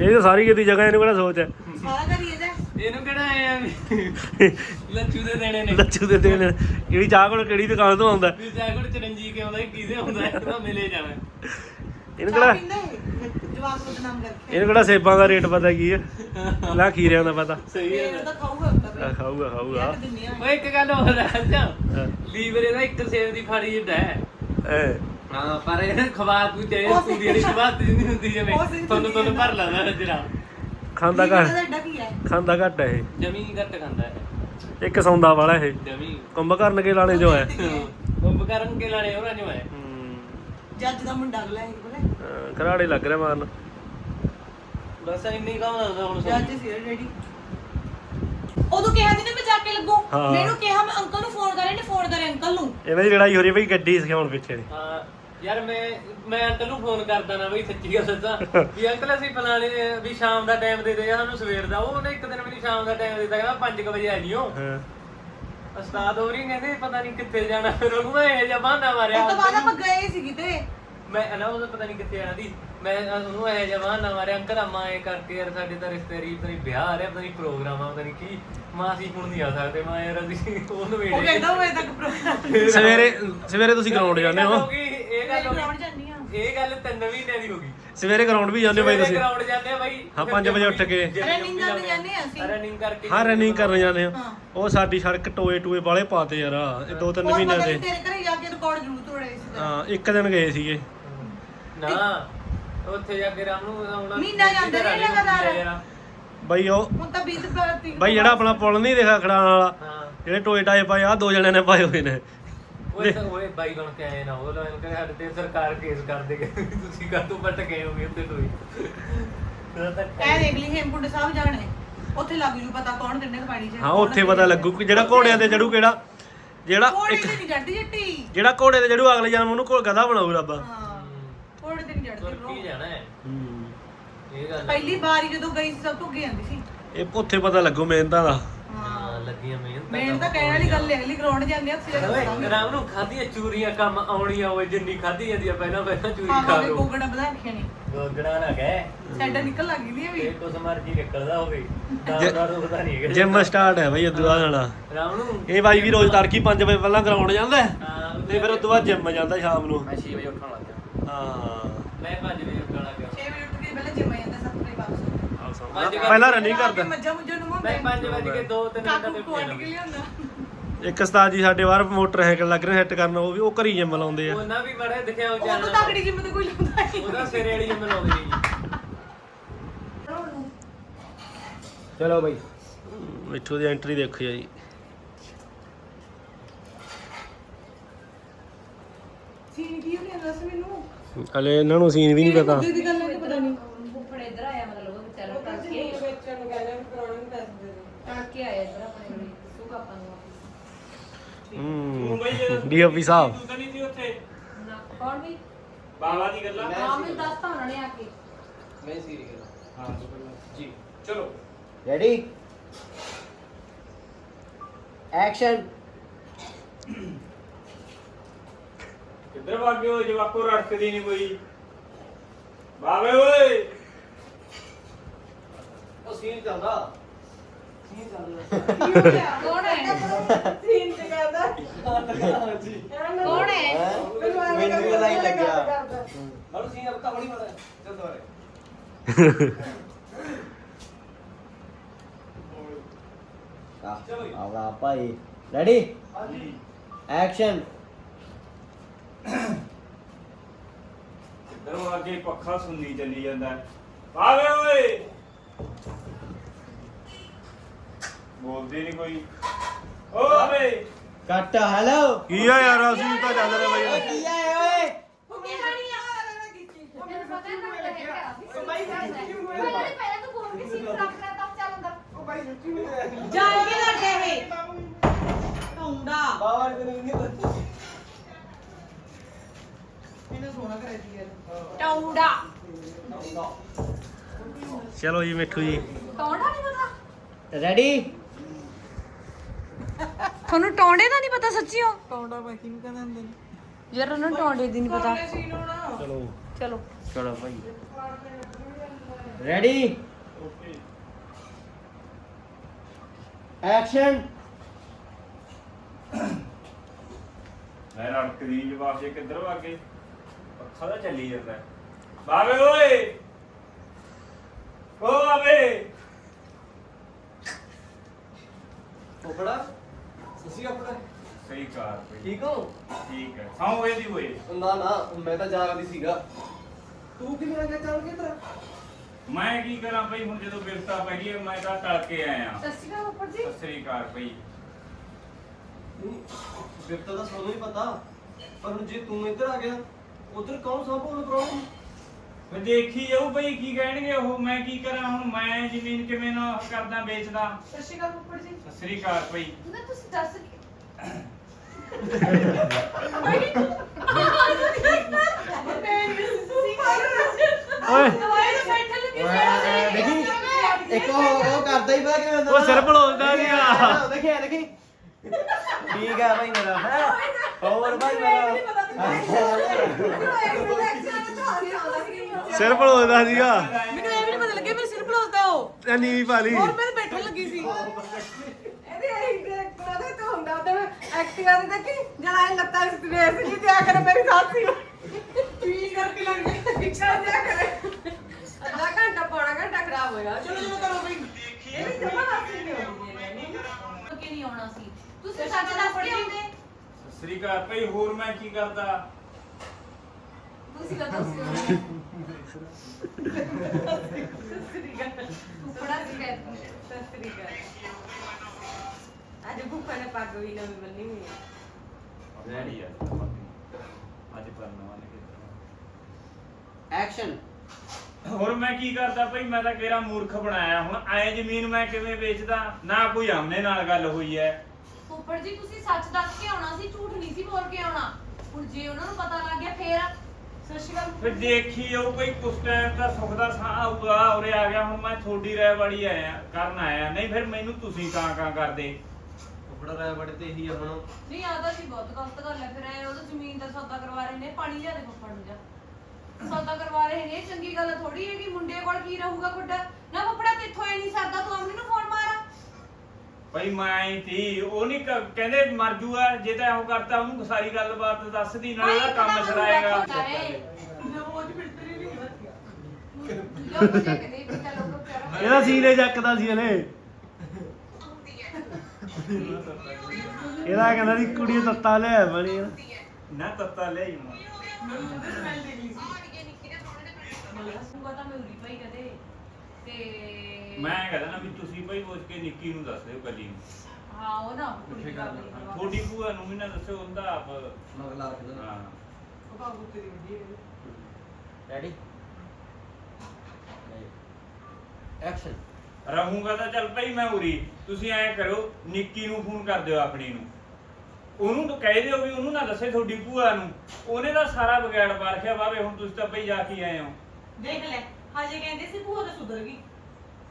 ਇਹ ਤਾਂ ਸਾਰੀ ਕਿਤੇ ਜਗ੍ਹਾ ਇਹਨੂੰ ਕਿਹੜਾ ਸੋਚ ਹੈ। ਸਾਰਾ ਘਰ ਹੀ ਇਹਦਾ ਹੈ। ਇਹਨੂੰ ਕਿਹੜਾ ਆਏ ਆ ਵੀ? ਲੱਚੂ ਦੇ ਦੇਣੇ ਨੇ। ਲੱਚੂ ਦੇ ਦੇਣ ਕਿਹੜੀ ਚਾਹ ਕੋਲ ਕਿਹੜੀ ਦੁਕਾਨ ਤੋਂ ਆਉਂਦਾ? ਵੀ ਜਾਗੜ ਚਰੰਜੀ ਕੇ ਆਉਂਦਾ ਕਿਹਦੇ ਆਉਂਦਾ? ਇਹ ਤਾਂ ਮਿਲੇ ਜਾਣਾ। ਇਹਨੂੰ ਚਾਹ ਕਿਹੜਾ ਜਵਾਬ ਨੂੰ ਬਦਨਾਮ ਕਰਕੇ। ਇਹਨੂੰ ਕਿਹੜਾ ਸੇਬਾਂ ਦਾ ਰੇਟ ਪਤਾ ਕੀ ਹੈ ਲਾ ਖੀਰਿਆਂ ਦਾ ਪਤਾ। ਸਹੀ ਇਹ ਹੈ ਤਾਂ ਖਾਊਗਾ ਹੁੰਦਾ ਆ, ਖਾਊਗਾ ਖਾਊਗਾ। ਦਿੰਨੀ ਆ। ਓਏ ਇੱਕ ਗੱਲ ਹੋਰ ਜਾ ਹਾਂ। ਲੀਵਰ ਇਹਦਾ ਇੱਕ ਸੇਬ ਦੀ ਫਾੜੀ ਜਿੱਡਾ ਹੈ। ਐ। ਹਾਂ ਪਰ ਇਹ ਖਵਾ ਤੂੰ ਤੇ ਉਹ ਪੂਰੀ ਜਿਹੜੀ ਖਵਾਤ ਜਿੰਨੀ ਹੁੰਦੀ ਜਿਵੇਂ ਉਹ ਸੀ ਤੁਹਾਨੂੰ ਤੁਹਾਨੂੰ ਭਰ ਲੈਂਦਾ ਜਰਾ ਖਾਂਦਾ ਘੱਟ ਐਡਾ ਕੀ ਹੈ? ਖਾਂਦਾ ਘੱਟ ਹੈ ਇਹ। ਜਮੀ ਘੱਟ ਖਾਂਦਾ ਹੈ? ਇੱਕ ਸੌਂਦਾ ਵਾਲਾ ਇਹ। ਜਮੀ। ਕੁੰਭ ਕਰਨ ਕੇ ਲਾਣੇ ਜੋ ਹੈ। ਉਹ ਕਰਨ ਕੇ ਲਾਣੇ ਉਹਨਾਂ ਨੂੰ ਹੈ। ਹੂੰ, ਜੱਜ ਦਾ ਮੁੰਡਾ ਅਗਲਾ ਹੈ ਬੋਲੇ ਅਹ, ਘਰਾੜੇ ਲੱਗ ਰਿਹਾ ਮਾਰਨ। ਬਸ ਇੰਨੀ ਕਾਹਦਾ ਹੁੰਦਾ ਹੁਣ ਜੱਜ ਸੀ ਡੈਡੀ। ਉਦੋਂ ਕਿਹਾ ਸੀ ਨਾ ਮੈਂ ਜਾ ਕੇ ਲੱਗੂ। ਹਾਂ। ਮੈਨੂੰ ਕਿਹਾ ਮੈਂ ਅੰਕਲ ਨੂੰ ਫੋਨ ਕਰੇ ਨੇ ਫੋਨ ਕਰੇ ਅੰਕਲ ਨੂੰ। ਇਹਨਾਂ ਦੀ ਲੜਾਈ ਹੋ ਰਹੀ ਹੈ ਬਈ ਗੱਡੀ ਸਿਖਾਉਣ ਪਿੱਛੇ। ਹਾਂ ਯਾਰ ਮੈਂ ਮੈਂ ਅੰਕਲ ਨੂੰ ਫੋਨ ਕਰਦਾ ਨਾ ਬਈ ਸੱਚੀ ਗੱਲ ਦੱਸਾਂ। ਵੀ ਅੰਕਲ ਅਸੀਂ ਫਲਾਣੇ ਵੀ ਸ਼ਾਮ ਦਾ ਟਾਈਮ ਦੇ ਦੇ ਸਾਨੂੰ ਸਵੇਰ ਦਾ। ਉਹ ਉਹਨੇ ਇੱਕ ਦਿਨ ਮੈਨੂੰ ਸ਼ਾਮ ਦਾ ਟਾਈਮ ਦਿੱਤਾ ਕਹਿੰਦਾ 5 ਵਜੇ ਆ ਜਿਓ। ਹਾਂ। ਉਸਤਾਦ ਹੋਰੀ ਕਹਿੰਦੇ ਪਤਾ ਨਹੀਂ ਕਿੱਥੇ ਜਾਣਾ। ਫਿਰ ਉਹਨੂੰ ਮੈਂ ਇਹ ਜਿਹਾ ਬਹਾਨਾ ਮਾਰਿਆ ਉਸ ਤੋਂ ਬਾਅਦ ਆਪਾਂ ਗਏ ਸੀ ਕਿਤੇ ਮੈਂ ਨਾ ਉਹਦਾ ਪਤਾ ਨਹੀਂ ਕਿੱਥੇ ਜਾਣਾ ਸੀ। ਮੈਂ ਉਹਨੂੰ ਇਹ ਜਿਹਾ ਬਹਾਨਾ ਮਾਰਿਆ ਅੰਕਲ ਅੰਮਾ ਇਹ ਕਰਕੇ ਯਾਰ ਸਾਡੇ ਤਾਂ ਰਿਸ਼ਤੇਦਾਰੀ ਪਤਾ ਨਹੀਂ ਵਿਆਹ ਆ ਰਿਹਾ ਪਤਾ ਨਹੀਂ ਪ੍ਰੋਗਰਾਮ ਆ ਪਤਾ ਨਹੀਂ ਕੀ। ਮਾਂ ਅਸੀਂ ਹੁਣ ਨਹੀਂ ਆ ਸਕਦੇ ਮਾਂ ਯਾਰ ਅਸੀਂ ਉਹਨੂੰ ਵੇੜੇ ਉਹ ਕਹਿੰਦਾ ਹੋਏ ਤੱਕ ਪ੍ਰੋਗਰਾਮ ਸਵੇਰੇ ਸਵੇਰੇ ਤੁਸੀਂ ਗਰਾਊਂਡ ਜਾਂਦੇ ਹੋ। ਇਹ ਗੱਲ ਹੋ ਗਰਾਊਂਡ ਗਈ ਜਾਂਦੀ ਆ। ਇਹ ਗੱਲ ਤਿੰਨ ਮਹੀਨਿਆਂ ਦੀ ਹੋ ਗਈ। ਸਵੇਰੇ ਗਰਾਊਂਡ ਵੀ ਜਾਂਦੇ ਹੋ ਬਾਈ ਤੁਸੀਂ। ਗਰਾਊਂਡ ਜਾਂਦੇ ਆ ਬਾਈ। ਹਾਂ, ਪੰਜ ਵਜੇ ਉੱਠ ਕੇ। Running ਕਰਨ ਜਾਂਦੇ ਆ। ਅਸੀਂ। ਰਨਿੰਗ ਕਰਕੇ ਹਾਂ ਰਨਿੰਗ ਕਰਨ ਜਾਂਦੇ ਹੋ ਹਾਂ। ਉਹ ਸਾਡੀ ਸੜਕ ਟੋਏ ਟੋਏ ਵਾਲੇ ਪਾਤੇ ਯਾਰ ਇਹ ਦੋ ਤਿੰਨ ਹੋਰ ਮਹੀਨਿਆਂ ਪਤਾ ਦੇ। ਤੇਰੇ ਘਰੇ ਜਾ ਕੇ ਰਿਕਾਰਡ ਜ਼ਰੂਰ ਤੋੜੇ ਸੀ ਹਾਂ ਇੱਕ ਦਿਨ ਗਏ ਸੀਗੇ। ਨਾ ਉੱਥੇ ਜਾ ਕੇ ਰਾਮ ਨੂੰ ਆਉਣਾ ਮਹੀਨਾ ਜਾਂਦੇ ਰਹੇ ਲਗਾਤਾਰ। ਬਾਈ ਉਹ ਹੁਣ ਤਾਂ 20 ਰੁਪਏ ਬਾਈ ਜਿਹੜਾ ਆਪਣਾ ਪੁਲ ਨਹੀਂ ਦੇਖਾ ਖੜਾਣ ਵਾਲਾ ਹਾਂ। ਜਿਹੜੇ ਟੋਏ ਟਾਏ ਪਾਏ ਆ ਦੋ ਜਣਿਆਂ ਨੇ ਪਾਏ ਹੋਏ ਨੇ। ਓਏ ਤਾਂ ਓਏ ਬਾਈ ਬਣ ਕੇ ਆਏ ਨਾ ਉਹ ਲੋਨ ਕਰੇ ਸਾਡੇ ਤੇ ਸਰਕਾਰ ਕੇਸ ਕਰ ਦੇਗੇ ਤੁਸੀਂ ਕਾਹਤੋਂ ਪਟ ਗਏ ਹੋਗੇ ਉੱਤੇ ਟੋਈ ਤਾਂ ਤਾਂ ਐ ਦੇਖ ਲਈ ਹੇਮਕੁੰਡ ਸਾਹਿਬ ਜਾਣਾ ਹੈ ਉੱਥੇ ਲੱਗ ਜੂ ਪਤਾ ਕੌਣ ਕਿੰਨੇ ਕੁ ਪਾਣੀ ਚ ਹਾਂ ਉੱਥੇ ਪਤਾ ਲੱਗੂ ਕਿ ਜਿਹੜਾ ਘੋੜਿਆਂ ਤੇ ਚੜੂ ਕਿਹੜਾ ਜਿਹੜਾ ਕੋੜੇ ਇੱਕ ਤੇ ਨਹੀਂ ਚੜਦੀ ਜੱਟੀ। ਜਿਹੜਾ ਘੋੜੇ ਤੇ ਚੜੂ ਅਗਲੇ ਜਨਮ ਉਹਨੂੰ ਘੋੜ ਗਧਾ ਬਣਾਊ ਰੱਬ। ਹਾਂ ਕੋੜੇ ਤੇ ਨਹੀਂ ਚੜਦੀ ਤੁਰ bro। ਕੀ ਜਾਣਾ ਹੈ? ਹੂੰ। ਇਹ ਗੱਲ ਪਹਿਲੀ ਵਾਰੀ ਜਦੋਂ ਗਈ ਸੀ ਸਭ ਤੋਂ ਅੱਗੇ ਸੀ। ਇਹ ਉੱਥੇ ਪਤਾ ਲੱਗੂ ਮਿਹਨਤਾਂ ਦਾ। ਹਾਂ ਲੱਗੀਆਂ ਮਿਹਨਤਾਂ ਮੈਂ। ਤਾਂ ਕਹਿਣ ਵਾਲੀ ਗੱਲ ਹੈ ਅਗਲੀ ਗਰਾਊਂਡ ਜਾਂਦੇ ਆ ਜਾ ਓਏ ਦੱਸਾਂਗੇ। ਰਾਮ ਨੂੰ ਖਾਧੀਆਂ ਚੂਰੀਆਂ ਕੰਮ ਆਉਣੀਆਂ ਓਏ ਜਿੰਨੀ ਖਾਧੀ ਜਾਂਦੀ ਆ ਪਹਿਲਾਂ ਪਹਿਲਾਂ ਚੂਰੀ ਖਾ ਹਾਂ ਲਓ। ਗੋਗੜਾ ਵਧਾ ਰੱਖਿਆ ਨੇ। ਗੋਗੜਾ ਨਾ ਗਏ ਸਾਡਾ ਨਿਕਲ ਲੱਗ ਗਈ ਵੀ ਇਹ ਕੁਛ ਮਰਜ਼ੀ ਨਿਕਲਦਾ ਹੋਵੇ ਦਾਰ ਦਾਰ ਦੁਖਦਾ ਨਹੀਂ ਹੈਗਾ। ਜਿਮ ਸਟਾਰਟ ਹੈ ਬਈ ਉਦੋਂ ਬਾਅਦ ਰਾਮ ਨੂੰ ਇਹ ਬਾਈ ਵੀ ਰੋਜ਼ ਤੜਕੀ 5 ਵਜੇ ਪਹਿਲਾਂ ਗਰਾਊਂਡ ਜਾਂਦਾ ਹੈ, ਹਾਂ ਤੇ ਫਿਰ ਉਦੋਂ ਬਾਅਦ ਜਿਮ ਜਾਂਦਾ ਸ਼ਾਮ ਨੂੰ। ਮੈਂ 6 ਵਜੇ ਉੱਠਣ ਲੱਗ ਹਾਂ। ਮੈਂ 5 ਵਜੇ ਉੱਠਣ ਲੱਗ ਗਿਆ 6 ਵਜੇ ਉੱਠ ਕੇ ਪਹਿਲਾਂ ਜਿਮ ਜਾਂਦਾ ਸਭ ਤੋਂ ਵਾਪਸ ਪੰਜ ਵਜੇ ਪਹਿਲਾਂ ਰਨਿੰਗ ਕਰਦਾ। ਮੱਝਾਂ ਮੁੱਝਾਂ ਨੂੰ ਮੈਂ 5 ਵਜੇ ਕੇ 2 3 ਕਾਕੂ ਮਿੰਟ ਕੋਲ ਤੇ ਕੇ ਲਿਆਉਂਦਾ। ਇੱਕ ਉਸਤਾਦ ਜੀ ਸਾਡੇ ਬਾਹਰ ਮੋਟਰਸਾਈਕਲ ਲੱਗ ਰਹੇ ਸੈੱਟ ਕਰਨ ਉਹ ਵੀ ਉਹ ਘਰੀ ਜਿਮ ਲਾਉਂਦੇ ਆ। ਉਹਨਾਂ ਵੀ ਬੜੇ ਦਿਖਿਆ ਉਹ ਜਾਣਾ ਤਾਂ ਤਕੜੀ ਜਿਮ ਤੇ ਕੋਈ ਲਾਉਂਦਾ ਉਹਦਾ ਸਿਰੇ ਵਾਲੀ ਜਿੰਮ ਲਾਉਂਦੇ ਨੇ ਜੀ। ਚਲੋ ਬਈ। ਇੱਥੋਂ ਦੀ ਐਂਟਰੀ ਦੇਖੋ ਜੀ। ਸੀਨ ਕੀ ਹੋਣੀ ਦੱਸ ਮੈਨੂੰ? ਹਲੇ ਇਹਨਾਂ ਨੂੰ ਸੀਨ ਵੀ ਨਹੀਂ ਪਤਾ ਮੁੱਦੇ ਦੀ ਗੱਲ ਨਹੀਂ ਪਤਾ ਨਹੀਂ ਫੁੱਫੜ ਇੱਧਰ ਆਇਆ ਮਤਲਬ ਉਹ ਵਿਚਾਰਾ ਕਰਕੇ ਵੇਚਣ ਨੂੰ ਕਹਿੰਦੇ ਵੀ ਕਰਾਉਣੇ ਨੂੰ ਪੈਸੇ ਦੇ ਦੇ ਕਰਕੇ ਆਇਆ ਇੱਧਰ ਆਪਣੇ ਕੋਲ ਦੱਸੂਗਾ ਆਪਾਂ ਨੂੰ ਹੂੰ ਡੀਓਪੀ ਸਾਹਿਬ ਤੂੰ ਤਾਂ ਨਹੀਂ ਸੀ ਉੱਥੇ ਨਾ ਕੌਣ ਵੀ ਬਾਵਾ ਦੀ ਗੱਲਾਂ। ਹਾਂ ਮੈਨੂੰ ਦੱਸਤਾ ਉਹਨਾਂ ਨੇ ਆ ਕੇ। ਮੈਂ ਸੀਰੀਅਲ ਹਾਂ ਤੂੰ ਪਹਿਲਾਂ ਜੀ ਚਲੋ। ਰੈਡੀ ਐਕਸ਼ਨ ਕਿੱਧਰ ਵਾਗੇ ਹੋ ਜਵਾਕੋ ਰੜਕਦੀ ਨਹੀਂ ਕੋਈ। ਬਾਵੇ ਓਏ। ਉਹ ਸੀਨ ਚੱਲਦਾ। ਕੌਣ ਹੈ? ਸੀਨ ਤੇ ਕਰਦਾ ਕੌਣ ਹੈ? ਮੈਨੂੰ ਵੀ ਲਾਈਨ ਲੱਗਿਆ ਮਾਰੂ ਸੀਨ ਅਬ ਤਾਂ ਬੜੀ ਮਾਰਾ ਚੱਲ ਦੁਬਾਰੇ ਆਵਾ ਭਾਈ। ਰੈਡੀ ਹਾਂਜੀ। ਐਕਸ਼ਨ ਕਿੱਧਰ ਵਾਗੇ ਪੱਖਾ ਸੁਣਨੀ ਚੱਲੀ ਜਾਂਦਾ। ਹੈ। ਬਾਵੇ ਓਏ। ਬੋਲਦੀ ਨਹੀਂ ਕੋਈ। ਓ ਬਾਵੇ ਕੱਟ ਹੈਲੋ ਕੀ ਆ ਯਾਰ ਅਸੀਂ ਤਾਂ ਚੱਲ ਰਹੇ ਬਈ। ਕੀ ਹੈ ਓਏ? ਮੈਨੂੰ ਪਤਾ ਹੈ ਨਾ ਲੱਗਿਆ ਬਾਈ ਪਹਿਲਾਂ ਤੂੰ ਫੋਨ ਕੇ ਸੀਨ ਖਰਾਬ ਕਰਾ ਤਾਂ ਚੱਲ ਅੰਦਰ। ਜਾਣ ਕੇ ਲੱਗੇ ਇਹ। ਢੌਂਡਾ ਬਾਬਾ ਤੈਨੂੰ ਨਹੀਂ ਇਹਨੂੰ ਸੋਹਣਾ ਕਰਿਆ ਜੀ ਯਾਰ ਟੌਂਡਾ ਚਲੋ ਜੀ ਮਿੱਠੂ ਜੀ। ਟੌਂਡਾ ਨਹੀਂ ਪਤਾ? ਰੈਡੀ ਤੁਹਾਨੂੰ ਟੌਂਡੇ ਦਾ ਨਹੀਂ ਪਤਾ ਸੱਚੀ ਹੋ ਕੌਂਡਾ ਬਾਕੀ ਨੂੰ ਕਹਿੰਦੇ ਹੁੰਦੇ ਨੇ? ਯਾਰ ਉਹਨੂੰ ਟੌਂਡੇ ਦੀ ਨਹੀਂ ਪਤਾ। ਚਲੋ। ਚਲੋ। ਚਲੋ ਭਾਈ। ਰੈਡੀ ਐਕਸ਼ਨ ਮੈਂ ਰੜਕਦੀ ਜਵਾਬ ਜੇ ਕਿੱਧਰ ਵਾਗੇ ਅੱਖਾਂ ਦਾ ਚੱਲੀ ਜਾਂਦਾ। ਬਾਵੇ ਓਏ! ਓ ਬਾਵੇ ਕੋਪੜਾ ਸਸੀ ਆਪਣਾ ਸਹੀ ਕਾਰ ਬਈ ਠੀਕ ਹੋ ਠੀਕ ਹੈ ਸੌਂ ਇਹਦੀ ਹੋਏ ਨਾ ਨਾ ਮੈਂ ਤਾਂ ਜਾਗਦੀ ਸੀਗਾ ਤੂੰ ਕਿਵੇਂ ਆ ਗਿਆ ਚੱਲ ਕੇ ਤੇਰਾ ਮੈਂ ਕੀ ਕਰਾਂ ਬਈ ਹੁਣ ਜਦੋਂ ਵਿਰਤਾ ਪੈ ਗਈ ਹੈ, ਮੈਂ ਤਾਂ ਟਲ ਕੇ ਆਇਆ ਸ਼੍ਰੀ ਅਕਾਲ ਉੱਪਰ ਜੀ ਸਤਿ ਸ੍ਰੀ ਅਕਾਲ ਬਈ ਵਿਰਤਾ ਦਾ ਸਾਨੂੰ ਹੀ ਪਤਾ ਪਰ ਹੁਣ ਜੇ ਤੂੰ ਇੱਧਰ ਆ ਗਿਆ ਉਧਰ ਕੌਣ ਸੰਭਾਲੂ ਪ੍ਰੋਬਲਮ ਮੈਂ ਦੇਖੀ ਜਾਊ ਬਈ ਕੀ ਕਹਿਣਗੇ ਉਹ ਮੈਂ ਕੀ ਕਰਾਂ ਹੁਣ ਮੈਂ ਜ਼ਮੀਨ ਕਿਵੇਂ ਨਾ ਉਹ ਕਰਦਾ ਵੇਚਦਾ। ਸਤਿ ਸ਼੍ਰੀ ਅਕਾਲ ਉੱਪਰ ਜੀ। ਸਤਿ ਸ੍ਰੀ ਅਕਾਲ ਬਈ। ਨਾ ਤੁਸੀਂ ਦੱਸ ਓਏ। ਦੇਖੀ ਇੱਕ ਉਹ ਉਹ ਕਰਦਾ ਹੀ ਪਤਾ ਕਿਵੇਂ ਹੁੰਦਾ। ਉਹ ਸਿਰ ਭਲੋਦਾ ਨੀ ਆ। ਦੇਖਿਆ ਦੇਖੀ। ਠੀਕ ਆ ਭਾਈ ਮੇਰਾ ਹੈ। ਹੋਰ ਭਾਈ ਮੇਰਾ। ਸਿਰ ਭਲੋਦਾ ਸੀਗਾ। ਮੈਨੂੰ ਇਹ ਵੀ ਨਹੀਂ ਪਤਾ ਲੱਗਿਆ ਮੇਰੇ ਸਿਰ ਭਲੋਸਦਾ ਉਹ। ਤੇ ਨੀਵੀਂ ਪਾ ਲਈ। ਹੋਰ ਮੈਂ ਤਾਂ ਬੈਠਣ ਲੱਗੀ ਸੀ। ਇਹਦੇ ਇਹੀ ਉਹਦੇ ਤੋਂ ਹੁੰਦਾ ਉਹਦੇ ਐਕਟਿਵਾ ਦੇ ਦੇਖੀ ਜਲਾ ਇਹ ਲੱਤਾਂ ਵਿੱਚ ਰੇਸ ਨਹੀਂ ਦਿਆ ਕਰ ਮੇਰੀ ਸਾਥੀ ਪੀ ਕਰਕੇ ਲੱਗ ਪਿੱਛਾ ਦਿਆ ਕਰੇ। ਅੱਧਾ ਘੰਟਾ ਪੌਣਾ ਘੰਟਾ ਖਰਾਬ ਹੋਇਆ। ਚਲੋ ਚਲੋ ਕਰੋ ਬਈ। ਇਹ ਵੀ ਜਮਾ ਹਾਸੀ ਨਹੀਂ ਹੁੰਦੀ ਹੈ ਕਿ ਨਹੀਂ ਆਉਣਾ ਸੀ। ਤੁਸੀਂ ਸੱਚ ਦੱਸ ਕੇ ਆਉਂਦੇ। ਸਤਿ ਸ੍ਰੀ ਅਕਾਲ ਹੋਰ ਮੈਂ ਕੀ ਕਰਦਾ? ਤੁਸੀਂ ਕਦੋਂ ਦੱਸਿਓ ਉੱਪੜਾ ਸੀ ਕਹਿੰਦੀ ਸਤਿ ਸ੍ਰੀ ਅਕਾਲ ਅੱਜ ਭੁੱਖਾ ਨੇ ਪੱਗ ਵੀ ਨਵੀਂ ਬੰਨੀ ਹੋਈ ਹੈ। ਰੈਡੀ ਆ। ਅੱਜ ਪਰਨਵਾ ਨੇ ਐਕਸ਼ਨ ਹੋਰ ਮੈਂ ਕੀ ਕਰਦਾ ਭਾਈ? ਮੈਂ ਤਾਂ ਕਿਹੜਾ ਮੂਰਖ ਬਣਾਇਆ? ਹੁਣ ਐ ਜ਼ਮੀਨ ਮੈਂ ਕਿਵੇਂ ਵੇਚਦਾ? ਨਾ ਕੋਈ ਆਮਨੇ ਨਾਲ ਗੱਲ ਹੋਈ ਐ ਉੱਪਰ ਜੀ ਤੁਸੀਂ ਸੱਚ ਦੱਸ ਕੇ ਆਉਣਾ ਸੀ ਝੂਠ ਨਹੀਂ ਸੀ ਬੋਲ ਕੇ ਆਉਣਾ। ਹੁਣ ਜੇ ਉਹਨਾਂ ਨੂੰ ਪਤਾ ਲੱਗ ਗਿਆ ਫੇਰ ਫਿਰ ਦੇਖੀ ਉਹ ਕੋਈ ਕੁਛ ਟਾਈਮ ਤਾਂ ਸੁੱਖ ਦਾ ਸਾਹ ਆਊਗਾ। ਉਰੇ ਆ ਗਿਆ ਹੁਣ ਮੈਂ ਥੋੜੀ ਰਹਿ ਵਾਲੀ ਆਇਆ ਕਰਨ ਆਇਆ। ਨਹੀਂ ਫਿਰ ਮੈਨੂੰ ਤੁਸੀਂ ਕਾਂ ਕਾਂ ਕਰਦੇ। ਕੋਪੜਾ ਰਾਇ ਬੜੇ ਤੇ ਇਹੀ ਆ ਹੁਣ। ਨਹੀਂ ਆਦਾ ਸੀ ਬਹੁਤ ਗਲਤ ਗੱਲ ਹੈ ਫਿਰ ਐ ਉਹਦਾ ਜ਼ਮੀਨ ਦਾ ਸੌਦਾ ਕਰਵਾ ਰਹੇ ਨੇ ਪਾਣੀ ਲਿਆ ਦੇ ਫੱਫੜ ਨੂੰ ਜਾ। ਸੌਦਾ ਕਰਵਾ ਰਹੇ ਨੇ ਚੰਗੀ ਗੱਲ ਥੋੜੀ ਹੈ ਕਿ ਮੁੰਡੇ ਕੋਲ ਕੀ ਰਹੂਗਾ ਗੁੱਡਾ ਨਾ ਫੱਫੜਾ ਕਿੱਥੋਂ ਐ ਨਹੀਂ ਸਰਦਾ ਤੂੰ ਅਮਨੀ ਨੂੰ ਫੋਨ ਮਾਰ। ਭਾਈ ਮੈਂ ਤੀ ਉਹ ਨਹੀਂ ਕਹਿੰਦੇ ਮਰ ਜੂਗਾ ਜੇ ਤਾਂ ਉਹ ਕਰਤਾ ਉਹਨੂੰ ਸਾਰੀ ਗੱਲਬਾਤ ਦੱਸਦੀ ਨਾਲੇ ਉਹਦਾ ਕੰਮ ਛੜਾਏਗਾ ਹੀ। ਇਹਦਾ ਸੀਨੇ ਚੱਕਦਾ ਸੀ ਹਲੇ। ਇਹਦਾ ਕਹਿੰਦਾ ਦੀ ਕੁੜੀ ਨੂੰ ਤੱਤਾ ਲਿਆ ਬਣੀ ਨਾ ਤੱਤਾ ਲਿਆਈ ਹੁਣ। ਸੁਗਾ ਤਾਂ ਮੈਂ ਉਰੀ ਪਈ ਕਦੇ। ਤੇ ਮੈਂ ਕਹਿੰਦਾ ਨਾ ਵੀ ਤੁਸੀਂ ਭਾਈ ਪੁੱਛ ਕੇ ਨਿੱਕੀ ਨੂੰ ਦੱਸ ਦਿਓ ਕੱਲੀ ਨੂੰ। ਹਾਂ ਉਹ ਨਾ ਕੁੜੀ। ਥੋੜੀ ਭੂਆ ਨੂੰ ਵੀ ਨਾ ਦੱਸਿਓ ਉਹਦਾ ਆਪ ਮਗਲਾ ਰੱਖ ਦੇਣਾ ਹਾਂ। ਉਹ ਬਾਬੂ ਤੇਰੀ ਵੱਡੀ ਹੈ। ਰੈਡੀ ਐਕਸ਼ਨ ਰਹੂੰਗਾ ਤਾਂ ਚੱਲ ਭਾਈ ਮੈਂ ਉਰੀ। ਤੁਸੀਂ ਐਂ ਕਰੋ ਨਿੱਕੀ ਨੂੰ ਫੋਨ ਕਰ ਦਿਓ ਆਪਣੀ ਨੂੰ। ਉਹਨੂੰ ਤਾਂ ਕਹਿ ਦਿਓ ਵੀ ਉਹਨੂੰ ਨਾ ਦੱਸੇ ਤੁਹਾਡੀ ਭੂਆ ਨੂੰ। ਉਹਨੇ ਤਾਂ ਸਾਰਾ ਵਿਗਾੜ ਪਾ ਰੱਖਿਆ ਬਾਵੇ ਹੁਣ ਤੁਸੀਂ ਤਾਂ ਭਾਈ ਜਾ ਕੇ ਆਏ ਹੋ। ਦੇਖ ਲੈ ਹਜੇ ਕਹਿੰਦੇ ਸੀ ਭੂਆ ਤਾਂ ਸੁਧਰ ਗਈ।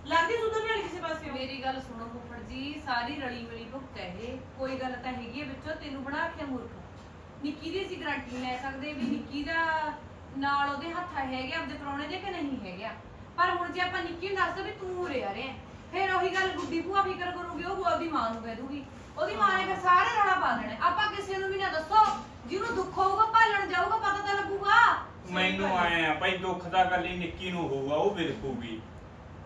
ਲੱਗਦੀ ਸੁਧਰ ਨਹੀਂ ਕਿਸੇ ਪਾਸੇ ਮੇਰੀ ਗੱਲ ਸੁਣੋ ਫੁੱਫੜ ਜੀ ਸਾਰੀ ਰਲੀ ਮਿਲੀ ਭੁਗਤ ਹੈ ਇਹ। ਕੋਈ ਗੱਲ ਤਾਂ ਹੈਗੀ ਹੈ ਵਿੱਚੋਂ ਤੈਨੂੰ ਬਣਾ ਕੇ ਮੂਰਖ। ਨਿੱਕੀ ਦੀ ਅਸੀਂ ਗਾਰੰਟੀ ਲੈ ਸਕਦੇ ਵੀ ਨਿੱਕੀ ਦਾ ਨਾਲ ਉਹਦੇ ਹੱਥ ਹੈਗੇ ਆਪਦੇ ਪ੍ਰਾਹੁਣੇ ਦੇ ਕਿ ਨਹੀਂ ਹੈਗੇ ਆ। ਪਰ ਹੁਣ ਜੇ ਆਪਾਂ ਨਿੱਕੀ ਨੂੰ ਦੱਸਦੇ ਵੀ ਤੂੰ ਉਰੇ ਆ ਰਿਹਾ ਫਿਰ ਉਹੀ ਗੱਲ ਗੁੱਡੀ ਭੂਆ ਫਿਕਰ ਕਰੂਗੀ ਉਹ ਆਪਦੀ ਮਾਂ ਨੂੰ ਕਹਿ ਦੂਗੀ। ਉਹਦੀ ਮਾਂ ਨੇ ਫਿਰ ਸਾਰੇ ਰੌਲਾ ਪਾ ਦੇਣਾ। ਆਪਾਂ ਕਿਸੇ ਨੂੰ ਵੀ ਨਾ ਦੱਸੋ ਜਿਹਨੂੰ ਦੁੱਖ ਹੋਊਗਾ ਭਾਲਣ ਜਾਊਗਾ ਪਤਾ ਤਾਂ ਲੱਗੂਗਾ। ਮੈਨੂੰ ਆਏ ਆ ਭਾਈ ਦੁੱਖ ਦਾ ਕੱਲੀ ਨਿੱਕੀ ਨੂੰ ਹੋਊਗਾ ਉਹ ਬਿਲਕੂਗੀ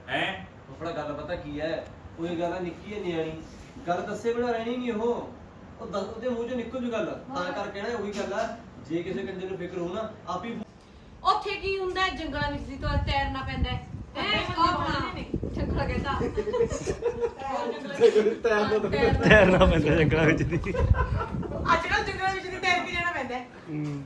ਹੈ? ਕੋਪੜਾ ਗੱਲ ਪਤਾ ਕੀ ਹੈ? ਕੋਈ ਗੱਲ ਆ ਨਿੱਕੀ ਹੈ ਨਿਆਣੀ। ਗੱਲ ਦੱਸੇ ਬਿਨਾ ਰਹਿਣੀ ਨਹੀਂ ਉਹ। ਉਹ ਦੱਸ ਉਹਦੇ ਮੂੰਹ ਚੋਂ ਨਿਕਲ ਜੂ ਗੱਲ। ਤਾਂ ਕਰਕੇ ਨਾ ਉਹੀ ਗੱਲ ਆ। ਜੇ ਕਿਸੇ ਕੰਜਰ ਨੂੰ ਫਿਕਰ ਹੋ ਨਾ ਆਪ ਹੀ ਉੱਥੇ ਕੀ ਹੁੰਦਾ ਹੈ? ਜੰਗਲਾਂ ਵਿੱਚ ਦੀ ਤੋਂ ਤੈਰਨਾ ਪੈਂਦਾ ਹੈ। ਹੈ? ਆਪਣਾ? ਜੰਗਲ ਕਹਿੰਦਾ ਤੈਰਨਾ ਪੈਂਦਾ ਜੰਗਲਾਂ ਵਿੱਚ ਦੀ। ਅੱਜ ਕੱਲ ਜੰਗਲਾਂ ਵਿੱਚ ਦੀ ਤੈਰ ਕੇ ਜਾਣਾ ਪੈਂਦਾ। ਹੂੰ।